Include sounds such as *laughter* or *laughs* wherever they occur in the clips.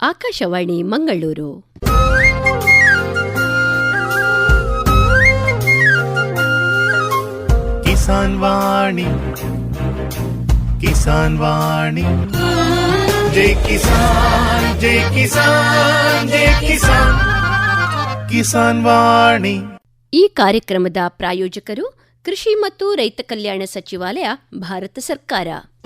ಆಕಾಶವಾಣಿ ಮಂಗಳೂರು. ಕಿಸಾನ್ ವಾಣಿ ಕಿಸಾನ್ ವಾಣಿ. ಜೈ ಕಿಸಾನ್ ಜೈ ಕಿಸಾನ್ ಜೈ ಕಿಸಾನ್. ಕಿಸಾನ್ ವಾಣಿ. ಈ ಕಾರ್ಯಕ್ರಮದ ಪ್ರಾಯೋಜಕರು ಕೃಷಿ ಮತ್ತು ರೈತ ಕಲ್ಯಾಣ ಸಚಿವಾಲಯ ಭಾರತ ಸರ್ಕಾರ.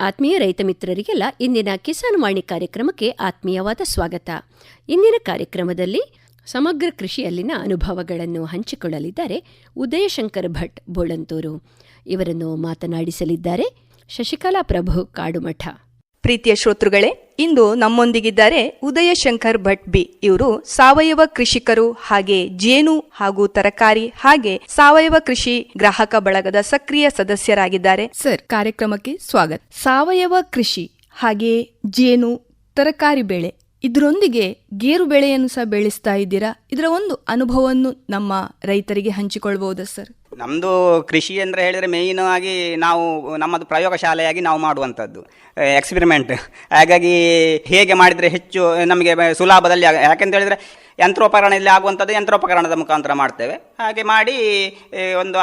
ಆತ್ಮೀಯ ರೈತ ಮಿತ್ರರಿಗೆಲ್ಲ ಇಂದಿನ ಕಿಸಾನ್ ವಾಣಿ ಕಾರ್ಯಕ್ರಮಕ್ಕೆ ಆತ್ಮೀಯವಾದ ಸ್ವಾಗತ. ಇಂದಿನ ಕಾರ್ಯಕ್ರಮದಲ್ಲಿ ಸಮಗ್ರ ಕೃಷಿಯಲ್ಲಿನ ಅನುಭವಗಳನ್ನು ಹಂಚಿಕೊಳ್ಳಲಿದ್ದಾರೆ ಉದಯಶಂಕರ್ ಭಟ್ ಬೋಳಂತೂರು. ಇವರನ್ನು ಮಾತನಾಡಿಸಲಿದ್ದಾರೆ ಶಶಿಕಲಾ ಪ್ರಭು ಕಾಡುಮಠ. ಪ್ರೀತಿಯ ಶ್ರೋತೃಗಳೇ, ಇಂದು ನಮ್ಮೊಂದಿಗಿದ್ದಾರೆ ಉದಯ ಶಂಕರ್ ಭಟ್ ಬಿ ಇವರು ಸಾವಯವ ಕೃಷಿಕರು, ಹಾಗೆ ಜೇನು ಹಾಗೂ ತರಕಾರಿ, ಹಾಗೆ ಸಾವಯವ ಕೃಷಿ ಗ್ರಾಹಕ ಬಳಗದ ಸಕ್ರಿಯ ಸದಸ್ಯರಾಗಿದ್ದಾರೆ. ಸರ್, ಕಾರ್ಯಕ್ರಮಕ್ಕೆ ಸ್ವಾಗತ. ಸಾವಯವ ಕೃಷಿ, ಹಾಗೆ ಜೇನು, ತರಕಾರಿ ಬೆಳೆ, ಇದರೊಂದಿಗೆ ಗೇರು ಬೆಳೆಯನ್ನು ಸಹ ಬೆಳೆಸ್ತಾ ಇದ್ದೀರಾ? ಇದರ ಒಂದು ಅನುಭವವನ್ನು ನಮ್ಮ ರೈತರಿಗೆ ಹಂಚಿಕೊಳ್ಬಹುದಾ ಸರ್? ನಮ್ಮದು ಕೃಷಿ ಅಂದರೆ ಹೇಳಿದರೆ ಮೇಯ್ನ್ ಆಗಿ ನಾವು, ನಮ್ಮದು ಪ್ರಯೋಗಶಾಲೆಯಾಗಿ ನಾವು ಮಾಡುವಂಥದ್ದು ಎಕ್ಸ್ಪಿರಿಮೆಂಟ್ ಹಾಗಾಗಿ ಹೇಗೆ ಮಾಡಿದರೆ ಹೆಚ್ಚು, ನಮಗೆ ಸುಲಭದಲ್ಲಿ ಯಾಕೆಂತ ಹೇಳಿದರೆ ಯಂತ್ರೋಪಕರಣದಲ್ಲಿ ಆಗುವಂಥದ್ದು ಯಂತ್ರೋಪಕರಣದ ಮುಖಾಂತರ ಮಾಡ್ತೇವೆ. ಹಾಗೆ ಮಾಡಿ ಒಂದು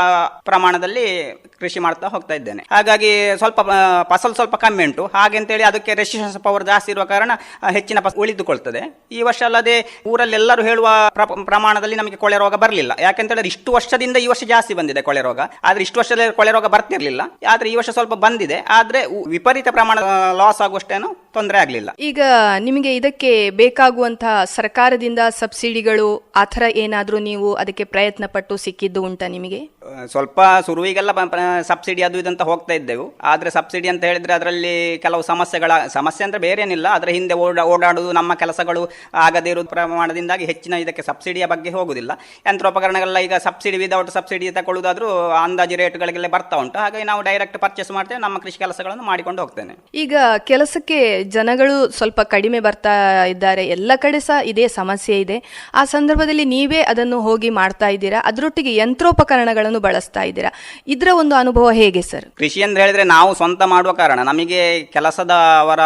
ಪ್ರಮಾಣದಲ್ಲಿ ಕೃಷಿ ಮಾಡ್ತಾ ಹೋಗ್ತಾ ಇದ್ದೇನೆ. ಹಾಗಾಗಿ ಸ್ವಲ್ಪ ಫಸಲು ಸ್ವಲ್ಪ ಕಮ್ಮಿ ಉಂಟು. ಹಾಗೆ ಅಂತೇಳಿ ಅದಕ್ಕೆ ರೆಸಿಸ್ಟೆನ್ಸ್ ಪವರ್ ಜಾಸ್ತಿ ಇರುವ ಕಾರಣ ಹೆಚ್ಚಿನ ಫಸ ಉಳಿದುಕೊಳ್ತದೆ. ಈ ವರ್ಷ ಅಲ್ಲದೆ ಊರಲ್ಲಿ ಎಲ್ಲರೂ ಹೇಳುವ ಪ್ರಮಾಣದಲ್ಲಿ ನಮಗೆ ಕೊಳೆ ರೋಗ ಬರಲಿಲ್ಲ. ಯಾಕೆಂತ ಹೇಳಿದ್ರೆ ಇಷ್ಟು ವರ್ಷದಿಂದ ಈ ವರ್ಷ ಜಾಸ್ತಿ ಬಂದಿದೆ ಕೊಳೆ ರೋಗ. ಆದ್ರೆ ಇಷ್ಟು ವರ್ಷದಲ್ಲಿ ಕೊಳೆ ರೋಗ ಬರ್ತಿರ್ಲಿಲ್ಲ. ಆದ್ರೆ ಈ ವರ್ಷ ಸ್ವಲ್ಪ ಬಂದಿದೆ. ಆದ್ರೆ ವಿಪರೀತ ಪ್ರಮಾಣ ಲಾಸ್ ಆಗುವಷ್ಟೇನು ತೊಂದರೆ ಆಗಲಿಲ್ಲ. ಈಗ ನಿಮಗೆ ಇದಕ್ಕೆ ಬೇಕಾಗುವಂತಹ ಸರ್ಕಾರದಿಂದ ಸಬ್ಸಿಡಿಗಳು ಆ ಥರ ಏನಾದರೂ ನೀವು ಅದಕ್ಕೆ ಪ್ರಯತ್ನ ಪಟ್ಟು ಸಿಕ್ಕಿದ್ದು ಉಂಟಾ ನಿಮಗೆ? ಸ್ವಲ್ಪ ಶುರುವಿಗೆಲ್ಲ ಸಬ್ಸಿಡಿ ಅದು ಇದಂತ ಹೋಗ್ತಾ ಇದ್ದೆವು. ಆದ್ರೆ ಸಬ್ಸಿಡಿ ಅಂತ ಹೇಳಿದ್ರೆ ಅದರಲ್ಲಿ ಕೆಲವು ಸಮಸ್ಯೆಗಳ ಸಮಸ್ಯೆ ಅಂದರೆ ಬೇರೆ ಏನಿಲ್ಲ ಅದರ ಹಿಂದೆ ಓಡಾ ಓಡಾಡುವುದು ನಮ್ಮ ಕೆಲಸಗಳು ಆಗದೇ ಇರುವ ಪ್ರಮಾಣದಿಂದಾಗಿ ಹೆಚ್ಚಿನ ಇದಕ್ಕೆ ಸಬ್ಸಿಡಿಯ ಬಗ್ಗೆ ಹೋಗುವುದಿಲ್ಲ ಯಂತ್ರೋಪಕರಣಗಳೆಲ್ಲ ಈಗ ಸಬ್ಸಿಡಿ ವಿದೌಟ್ ಸಬ್ಸಿಡಿ ತಗೊಳ್ಳುವುದಾದ್ರೂ ಅಂದಾಜು ರೇಟ್ಗಳಿಗೆಲ್ಲ ಬರ್ತಾ ಉಂಟು. ಹಾಗಾಗಿ ನಾವು ಡೈರೆಕ್ಟ್ ಪರ್ಚೇಸ್ ಮಾಡ್ತೇವೆ ನಮ್ಮ ಕೃಷಿ ಕೆಲಸಗಳನ್ನು ಮಾಡಿಕೊಂಡು ಹೋಗ್ತೇನೆ. ಈಗ ಕೆಲಸಕ್ಕೆ ಜನಗಳು ಸ್ವಲ್ಪ ಕಡಿಮೆ ಬರ್ತಾ ಇದ್ದಾರೆ. ಎಲ್ಲ ಕಡೆ ಸಹ ಇದೇ ಸಮಸ್ಯೆ ಇದೆ. ಆ ಸಂದರ್ಭದಲ್ಲಿ ನೀವೇ ಅದನ್ನು ಹೋಗಿ ಮಾಡ್ತಾ ಇದ್ದೀರಾ? ಅದರೊಟ್ಟಿಗೆ ಯಂತ್ರೋಪಕರಣಗಳನ್ನು ಬಳಸ್ತಾ ಇದ್ದೀರಾ? ಇದರ ಒಂದು ಅನುಭವ ಹೇಗೆ ಸರ್? ಕೃಷಿ ಅಂತ ಹೇಳಿದ್ರೆ ನಾವು ಸ್ವಂತ ಮಾಡುವ ಕಾರಣ. ನಮಗೆ ಕೆಲಸದ ಅವರ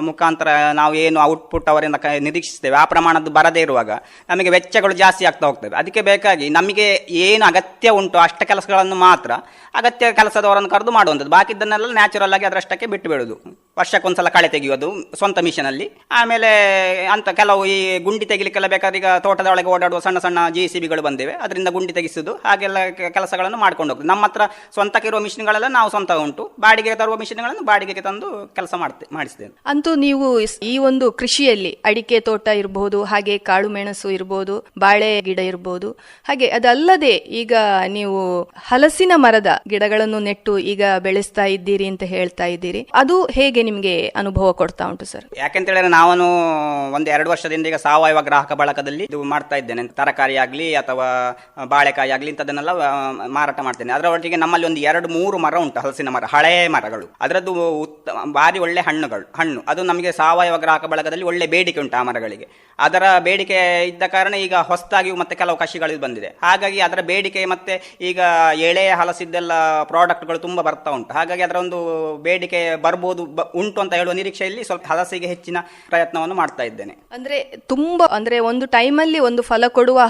ಮುಖಾಂತರ ನಾವು ಏನು ಔಟ್ಪುಟ್ ಅವರಿಂದ ನಿರೀಕ್ಷಿಸ್ತೇವೆ. ಆ ಪ್ರಮಾಣದ್ದು ಬರದೇ ಇರುವಾಗ ನಮಗೆ ವೆಚ್ಚಗಳು ಜಾಸ್ತಿ ಆಗ್ತಾ ಹೋಗ್ತವೆ ಅದಕ್ಕೆ ಬೇಕಾಗಿ ನಮಗೆ ಏನು ಅಗತ್ಯ ಉಂಟು ಅಷ್ಟ ಕೆಲಸಗಳನ್ನು ಮಾತ್ರ ಅಗತ್ಯ ಕೆಲಸದವರನ್ನು ಕರೆದು ಮಾಡುವಂಥದ್ದು. ಬಾಕಿದ್ದನ್ನೆಲ್ಲ ನ್ಯಾಚುರಲ್ ಆಗಿ ಅದರಷ್ಟಕ್ಕೆ ಬಿಟ್ಟು ಬಿಡುದು ವರ್ಷಕ್ಕೊಂದ್ಸಲ ಕಳೆ ತೆಗೆಯೋದು ಸ್ವಂತ ಮಿಷನಲ್ಲಿ. ಆಮೇಲೆ ಅಂತ ಕೆಲವು ಈ ಗುಂಡಿ ತೆಗಿಲಿಕ್ಕೆಲ್ಲ ಬೇಕಾದ್ರೆ ಈಗ ತೋಟದ ಒಳಗೆ ಓಡಾಡುವ ಸಣ್ಣ ಸಣ್ಣ ಜಿ ಸಿ ಬಿಗಳು ಬಂದಿವೆ. ಅದರಿಂದ ಗುಂಡಿ ತೆಗೆಸೋದು, ಹಾಗೆಲ್ಲ ಕೆಲಸಗಳನ್ನು ಮಾಡ್ಕೊಂಡು ಹೋಗ್ತದೆ ನಮ್ಮ ಹತ್ರ ಸ್ವಂತಕ್ಕಿರುವ ಮಿಷಿನ್ಗಳೆಲ್ಲ ನಾವು ಸ್ವಂತ ಉಂಟು. ಬಾಡಿಗೆ ತರುವ ಮಿಷಿನ್ಗಳನ್ನು ಬಾಡಿಗೆಗೆ ತಂದು ಕೆಲಸ ಮಾಡ್ತೇವೆ ಮಾಡಿಸ್ತೇವೆ. ಅಂತೂ ನೀವು ಈ ಒಂದು ಕೃಷಿಯಲ್ಲಿ ಅಡಿಕೆ ತೋಟ ಇರಬಹುದು ಹಾಗೆ ಕಾಳು ಮೆಣಸು ಇರಬಹುದು ಬಾಳೆ ಗಿಡ ಇರಬಹುದು ಹಾಗೆ ಅದಲ್ಲದೆ ಈಗ ನೀವು ಹಲಸಿನ ಮರದ ಗಿಡಗಳನ್ನು ನೆಟ್ಟು ಈಗ ಬೆಳೆಸ್ತಾ ಇದ್ದೀರಿ ಅಂತ ಹೇಳ್ತಾ ಇದ್ದೀರಿ. ಅದು ಹೇಗೆ ನಿಮ್ಗೆ ಅನುಭವ ಕೊಡ್ತಾ ಉಂಟು ಸರ್? ಯಾಕೆಂತ ಹೇಳಿದ್ರೆ ನಾನು ಒಂದು ಎರಡು ವರ್ಷದಿಂದ ಈಗ ಸಾವಯವ ಗ್ರಾಹಕ ಬಳಕದಲ್ಲಿ ಇದು ಮಾಡ್ತಾ ಇದ್ದೇನೆ. ತರಕಾರಿ ಆಗಲಿ ಅಥವಾ ಬಾಳೆಕಾಯಿ ಆಗಲಿ ಇಂಥದನ್ನೆಲ್ಲ ಮಾರಾಟ ಮಾಡ್ತೇನೆ. ಅದರ ಒಟ್ಟಿಗೆ ನಮ್ಮಲ್ಲಿ ಒಂದು ಎರಡು ಮೂರು ಮರ ಉಂಟು, ಹಲಸಿನ ಮರ, ಹಳೆ ಮರಗಳು. ಅದರದ್ದು ಉತ್ತಮ ಭಾರಿ ಒಳ್ಳೆ ಹಣ್ಣುಗಳು, ಹಣ್ಣು. ಅದು ನಮಗೆ ಸಾವಯವ ಗ್ರಾಹಕ ಬಳಕದಲ್ಲಿ ಒಳ್ಳೆ ಬೇಡಿಕೆ ಉಂಟು ಆ ಮರಗಳಿಗೆ. ಅದರ ಬೇಡಿಕೆ ಇದ್ದ ಕಾರಣ ಈಗ ಹೊಸದಾಗಿ ಮತ್ತೆ ಕೆಲವು ಕಷಿಗಳು ಬಂದಿದೆ. ಹಾಗಾಗಿ ಅದರ ಬೇಡಿಕೆ ಮತ್ತೆ ಈಗ ಎಳೆ, ಹಲಸಿದ್ದೆಲ್ಲ ಪ್ರಾಡಕ್ಟ್ಗಳು ತುಂಬಾ ಬರ್ತಾ ಉಂಟು. ಹಾಗಾಗಿ ಅದರ ಒಂದು ಬೇಡಿಕೆ ಬರ್ಬೋದು ಉಂಟು ಅಂತ ಹೇಳುವ ನಿರೀಕ್ಷೆಯಲ್ಲಿ ಸ್ವಲ್ಪ ಹಲಸಿಗೆ ಹೆಚ್ಚಿನ ಪ್ರಯತ್ನವನ್ನು ಮಾಡ್ತಾ ಇದ್ದೇನೆ. ಅಂದ್ರೆ ತುಂಬಾ ಅಂದ್ರೆ ಒಂದು ಟೈಮಲ್ಲಿ ಒಂದು ಫಲ ಕೊಡುವ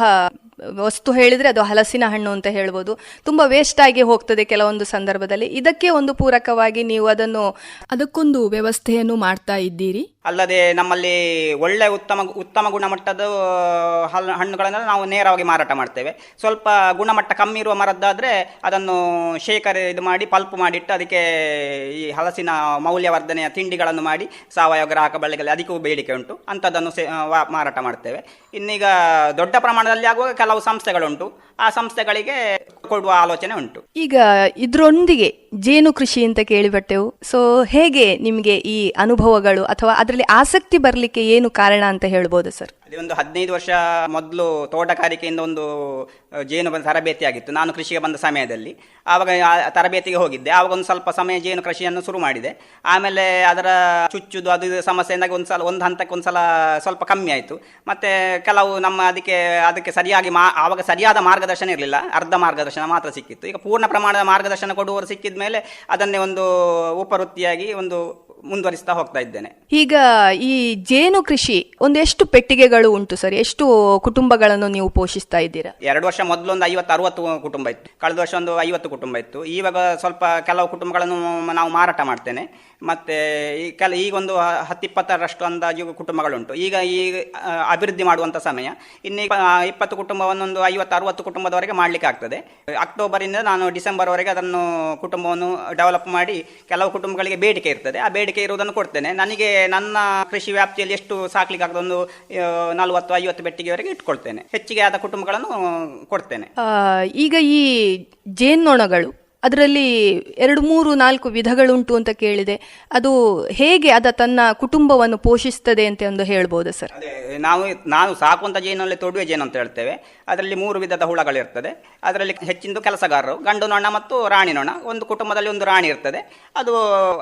ವಸ್ತು ಹೇಳಿದ್ರೆ ಅದು ಹಲಸಿನ ಹಣ್ಣು ಅಂತ ಹೇಳ್ಬೋದು. ತುಂಬಾ ವೇಸ್ಟ್ ಆಗಿ ಹೋಗ್ತದೆ ಕೆಲವೊಂದು ಸಂದರ್ಭದಲ್ಲಿ. ಇದಕ್ಕೆ ಒಂದು ಪೂರಕವಾಗಿ ನೀವು ಅದನ್ನು ಅದಕ್ಕೊಂದು ವ್ಯವಸ್ಥೆಯನ್ನು ಮಾಡ್ತಾ ಇದ್ದೀರಿ. ಅಲ್ಲದೆ ನಮ್ಮಲ್ಲಿ ಒಳ್ಳೆ ಉತ್ತಮ ಉತ್ತಮ ಗುಣಮಟ್ಟದ ಹಲ್ ಹಣ್ಣುಗಳನ್ನು ನಾವು ನೇರವಾಗಿ ಮಾರಾಟ ಮಾಡ್ತೇವೆ. ಸ್ವಲ್ಪ ಗುಣಮಟ್ಟ ಕಮ್ಮಿ ಇರುವ ಮರದ್ದಾದರೆ ಅದನ್ನು ಶೇಖರ ಇದು ಮಾಡಿ, ಪಲ್ಪ್ ಮಾಡಿಟ್ಟು ಅದಕ್ಕೆ ಈ ಹಲಸಿನ ಮೌಲ್ಯವರ್ಧನೆಯ ತಿಂಡಿಗಳನ್ನು ಮಾಡಿ ಸಾವಯವ ಗ್ರಾಹಕ ಬಳ್ಳಿಗಳಲ್ಲಿ ಅದಕ್ಕೂ ಬೇಡಿಕೆ ಉಂಟು. ಅಂಥದ್ದನ್ನು ಸೇ ಮಾರಾಟ ಮಾಡ್ತೇವೆ. ಇನ್ನೀಗ ದೊಡ್ಡ ಪ್ರಮಾಣದಲ್ಲಿ ಆಗುವಾಗ ಕೆಲವು ಸಂಸ್ಥೆಗಳುಂಟು. ಆ ಸಂಸ್ಥೆಗಳಿಗೆ ಕೊಡುವ ಆಲೋಚನೆ ಉಂಟು. ಈಗ ಇದರೊಂದಿಗೆ ಜೇನು ಕೃಷಿ ಅಂತ ಕೇಳಿಬಟ್ಟೆವು ಸೊ ಹೇಗೆ ನಿಮಗೆ ಈ ಅನುಭವಗಳು ಅಥವಾ ಅದರಲ್ಲಿ ಆಸಕ್ತಿ ಬರಲಿಕ್ಕೆ ಏನು ಕಾರಣ ಅಂತ ಹೇಳ್ಬೋದು ಸರ್? ಅದೇ ಒಂದು ಹದಿನೈದು ವರ್ಷ ಮೊದಲು ತೋಟಗಾರಿಕೆಯಿಂದ ಒಂದು ಜೇನು ತರಬೇತಿ ಆಗಿತ್ತು. ನಾನು ಕೃಷಿಗೆ ಬಂದ ಸಮಯದಲ್ಲಿ. ಆವಾಗ ತರಬೇತಿಗೆ ಹೋಗಿದ್ದೆ. ಆವಾಗ ಒಂದು ಸ್ವಲ್ಪ ಸಮಯ ಜೇನು ಕೃಷಿಯನ್ನು ಶುರು ಮಾಡಿದೆ. ಆಮೇಲೆ ಅದರ ಚುಚ್ಚುದು ಅದು ಸಮಸ್ಯೆಯಿಂದಾಗಿ ಒಂದು ಸಲ ಒಂದು ಹಂತಕ್ಕೆ ಒಂದು ಸಲ ಸ್ವಲ್ಪ ಕಮ್ಮಿ ಆಯಿತು. ಮತ್ತೆ ಕೆಲವು ನಮ್ಮ ಅದಕ್ಕೆ ಅದಕ್ಕೆ ಸರಿಯಾಗಿ ಮಾ ಆವಾಗ ಸರಿಯಾದ ಮಾರ್ಗದರ್ಶನ ಇರಲಿಲ್ಲ. ಅರ್ಧ ಮಾರ್ಗದರ್ಶನ ಮಾತ್ರ ಸಿಕ್ಕಿತ್ತು. ಈಗ ಪೂರ್ಣ ಪ್ರಮಾಣದ ಮಾರ್ಗದರ್ಶನ ಕೊಡುವವರು ಸಿಕ್ಕಿದ ಮೇಲೆ ಅದನ್ನೇ ಒಂದು ಉಪವೃತ್ತಿಯಾಗಿ ಒಂದು ಮುಂದುವರಿಸ್ತಾ ಹೋಗ್ತಾ ಇದ್ದೇನೆ. ಈಗ ಈ ಜೇನು ಕೃಷಿ ಒಂದೆಷ್ಟು ಪೆಟ್ಟಿಗೆಗಳು ಉಂಟು ಸರ್? ಎಷ್ಟು ಕುಟುಂಬಗಳನ್ನು ನೀವು ಪೋಷಿಸ್ತಾ ಇದ್ದೀರಾ? ಎರಡು ವರ್ಷ ಮೊದಲು ಒಂದು ಐವತ್ತು, ಅರವತ್ತು ಕುಟುಂಬ ಇತ್ತು. ಕಳೆದ ವರ್ಷ ಒಂದು ಐವತ್ತು ಕುಟುಂಬ ಇತ್ತು. ಇವಾಗ ಸ್ವಲ್ಪ ಕೆಲವು ಕುಟುಂಬಗಳನ್ನು ನಾವು ಮಾರಾಟ ಮಾಡ್ತೇನೆ. ಮತ್ತೆ ಈ ಕೆಲ, ಈಗ ಒಂದು ಹತ್ತಿಪ್ಪತ್ತರಷ್ಟು ಅಂದಾಜು ಕುಟುಂಬಗಳುಂಟು. ಈಗ ಈ ಅಭಿವೃದ್ಧಿ ಮಾಡುವಂಥ ಸಮಯ. ಇನ್ನು ಇಪ್ಪತ್ತು ಕುಟುಂಬವನ್ನೊಂದು ಐವತ್ತು, ಅರವತ್ತು ಕುಟುಂಬದವರೆಗೆ ಮಾಡಲಿಕ್ಕೆ ಆಗ್ತದೆ. ಅಕ್ಟೋಬರಿಂದ ನಾನು ಡಿಸೆಂಬರ್ವರೆಗೆ ಅದನ್ನು ಕುಟುಂಬವನ್ನು ಡೆವಲಪ್ ಮಾಡಿ ಕೆಲವು ಕುಟುಂಬಗಳಿಗೆ ಬೇಡಿಕೆ ಇರ್ತದೆ. ಆ ಬೇಡಿಕೆ ಇರುವುದನ್ನು ಕೊಡ್ತೇನೆ. ನನಗೆ ನನ್ನ ಕೃಷಿ ವ್ಯಾಪ್ತಿಯಲ್ಲಿ ಎಷ್ಟು ಸಾಕ್ಲಿಕ್ಕೆ ಆಗದ ಒಂದು ನಲವತ್ತು, ಐವತ್ತು ಬೆಟ್ಟಿಗೆವರೆಗೆ ಇಟ್ಕೊಳ್ತೇನೆ. ಹೆಚ್ಚಿಗೆ ಆದ ಕುಟುಂಬಗಳನ್ನು ಕೊಡ್ತೇನೆ. ಈಗ ಈ ಜೇನ್ನೊಣಗಳು ಅದರಲ್ಲಿ ಎರಡು ಮೂರು ನಾಲ್ಕು ವಿಧಗಳುಂಟು ಅಂತ ಕೇಳಿದೆ. ಅದು ಹೇಗೆ ಅದ ತನ್ನ ಕುಟುಂಬವನ್ನು ಪೋಷಿಸ್ತದೆ ಅಂತ ಒಂದು ಹೇಳ್ಬೋದು ಸರ್? ನಾವು ನಾವು ನಾನು ಸಾಕುವಂಥ ಜೇನಲ್ಲಿ ತೊಡುವೆ ಜೇನು ಅಂತ ಹೇಳ್ತೇವೆ. ಅದರಲ್ಲಿ ಮೂರು ವಿಧದ ಹುಳಗಳಿರ್ತದೆ ಅದರಲ್ಲಿ ಹೆಚ್ಚಿಂದು ಕೆಲಸಗಾರರು ಗಂಡು ನೊಣ ಮತ್ತು ರಾಣಿ ನೊಣ ಒಂದು ಕುಟುಂಬದಲ್ಲಿ ಒಂದು ರಾಣಿ ಇರ್ತದೆ. ಅದು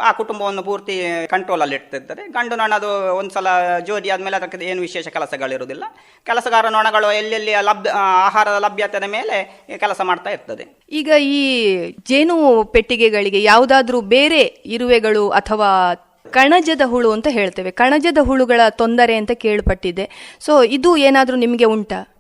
ಆ ಕುಟುಂಬವನ್ನು ಪೂರ್ತಿ ಕಂಟ್ರೋಲಲ್ಲಿ ಇಡ್ತಿರ್ತದೆ ಗಂಡು ನೊಣ ಅದು ಒಂದು ಸಲ ಜೋಡಿ ಆದಮೇಲೆ ಅದಕ್ಕೆ ಏನು ವಿಶೇಷ ಕೆಲಸಗಳಿರುವುದಿಲ್ಲ. ಕೆಲಸಗಾರ ನೊಣಗಳು ಎಲ್ಲೆಲ್ಲಿ ಲಭ್ಯ ಆಹಾರದ ಲಭ್ಯತೆಯ ಮೇಲೆ ಕೆಲಸ ಮಾಡ್ತಾ ಇರ್ತದೆ. ಈಗ ಈ ಜೇನು ಪೆಟ್ಟಿಗೆಗಳಿಗೆ ಯಾವುದಾದ್ರೂ ಬೇರೆ ಇರುವೆಗಳು ಅಥವಾ ಕಣಜದ ಹುಳು ಅಂತ ಹೇಳ್ತೇವೆ. ಕಣಜದ ಹುಳುಗಳ ತೊಂದರೆ ಅಂತ ಕೇಳ್ಪಟ್ಟಿದೆ ಸೊ ಇದು ಏನಾದರೂ ನಿಮಗೆ ಉಂಟಾ?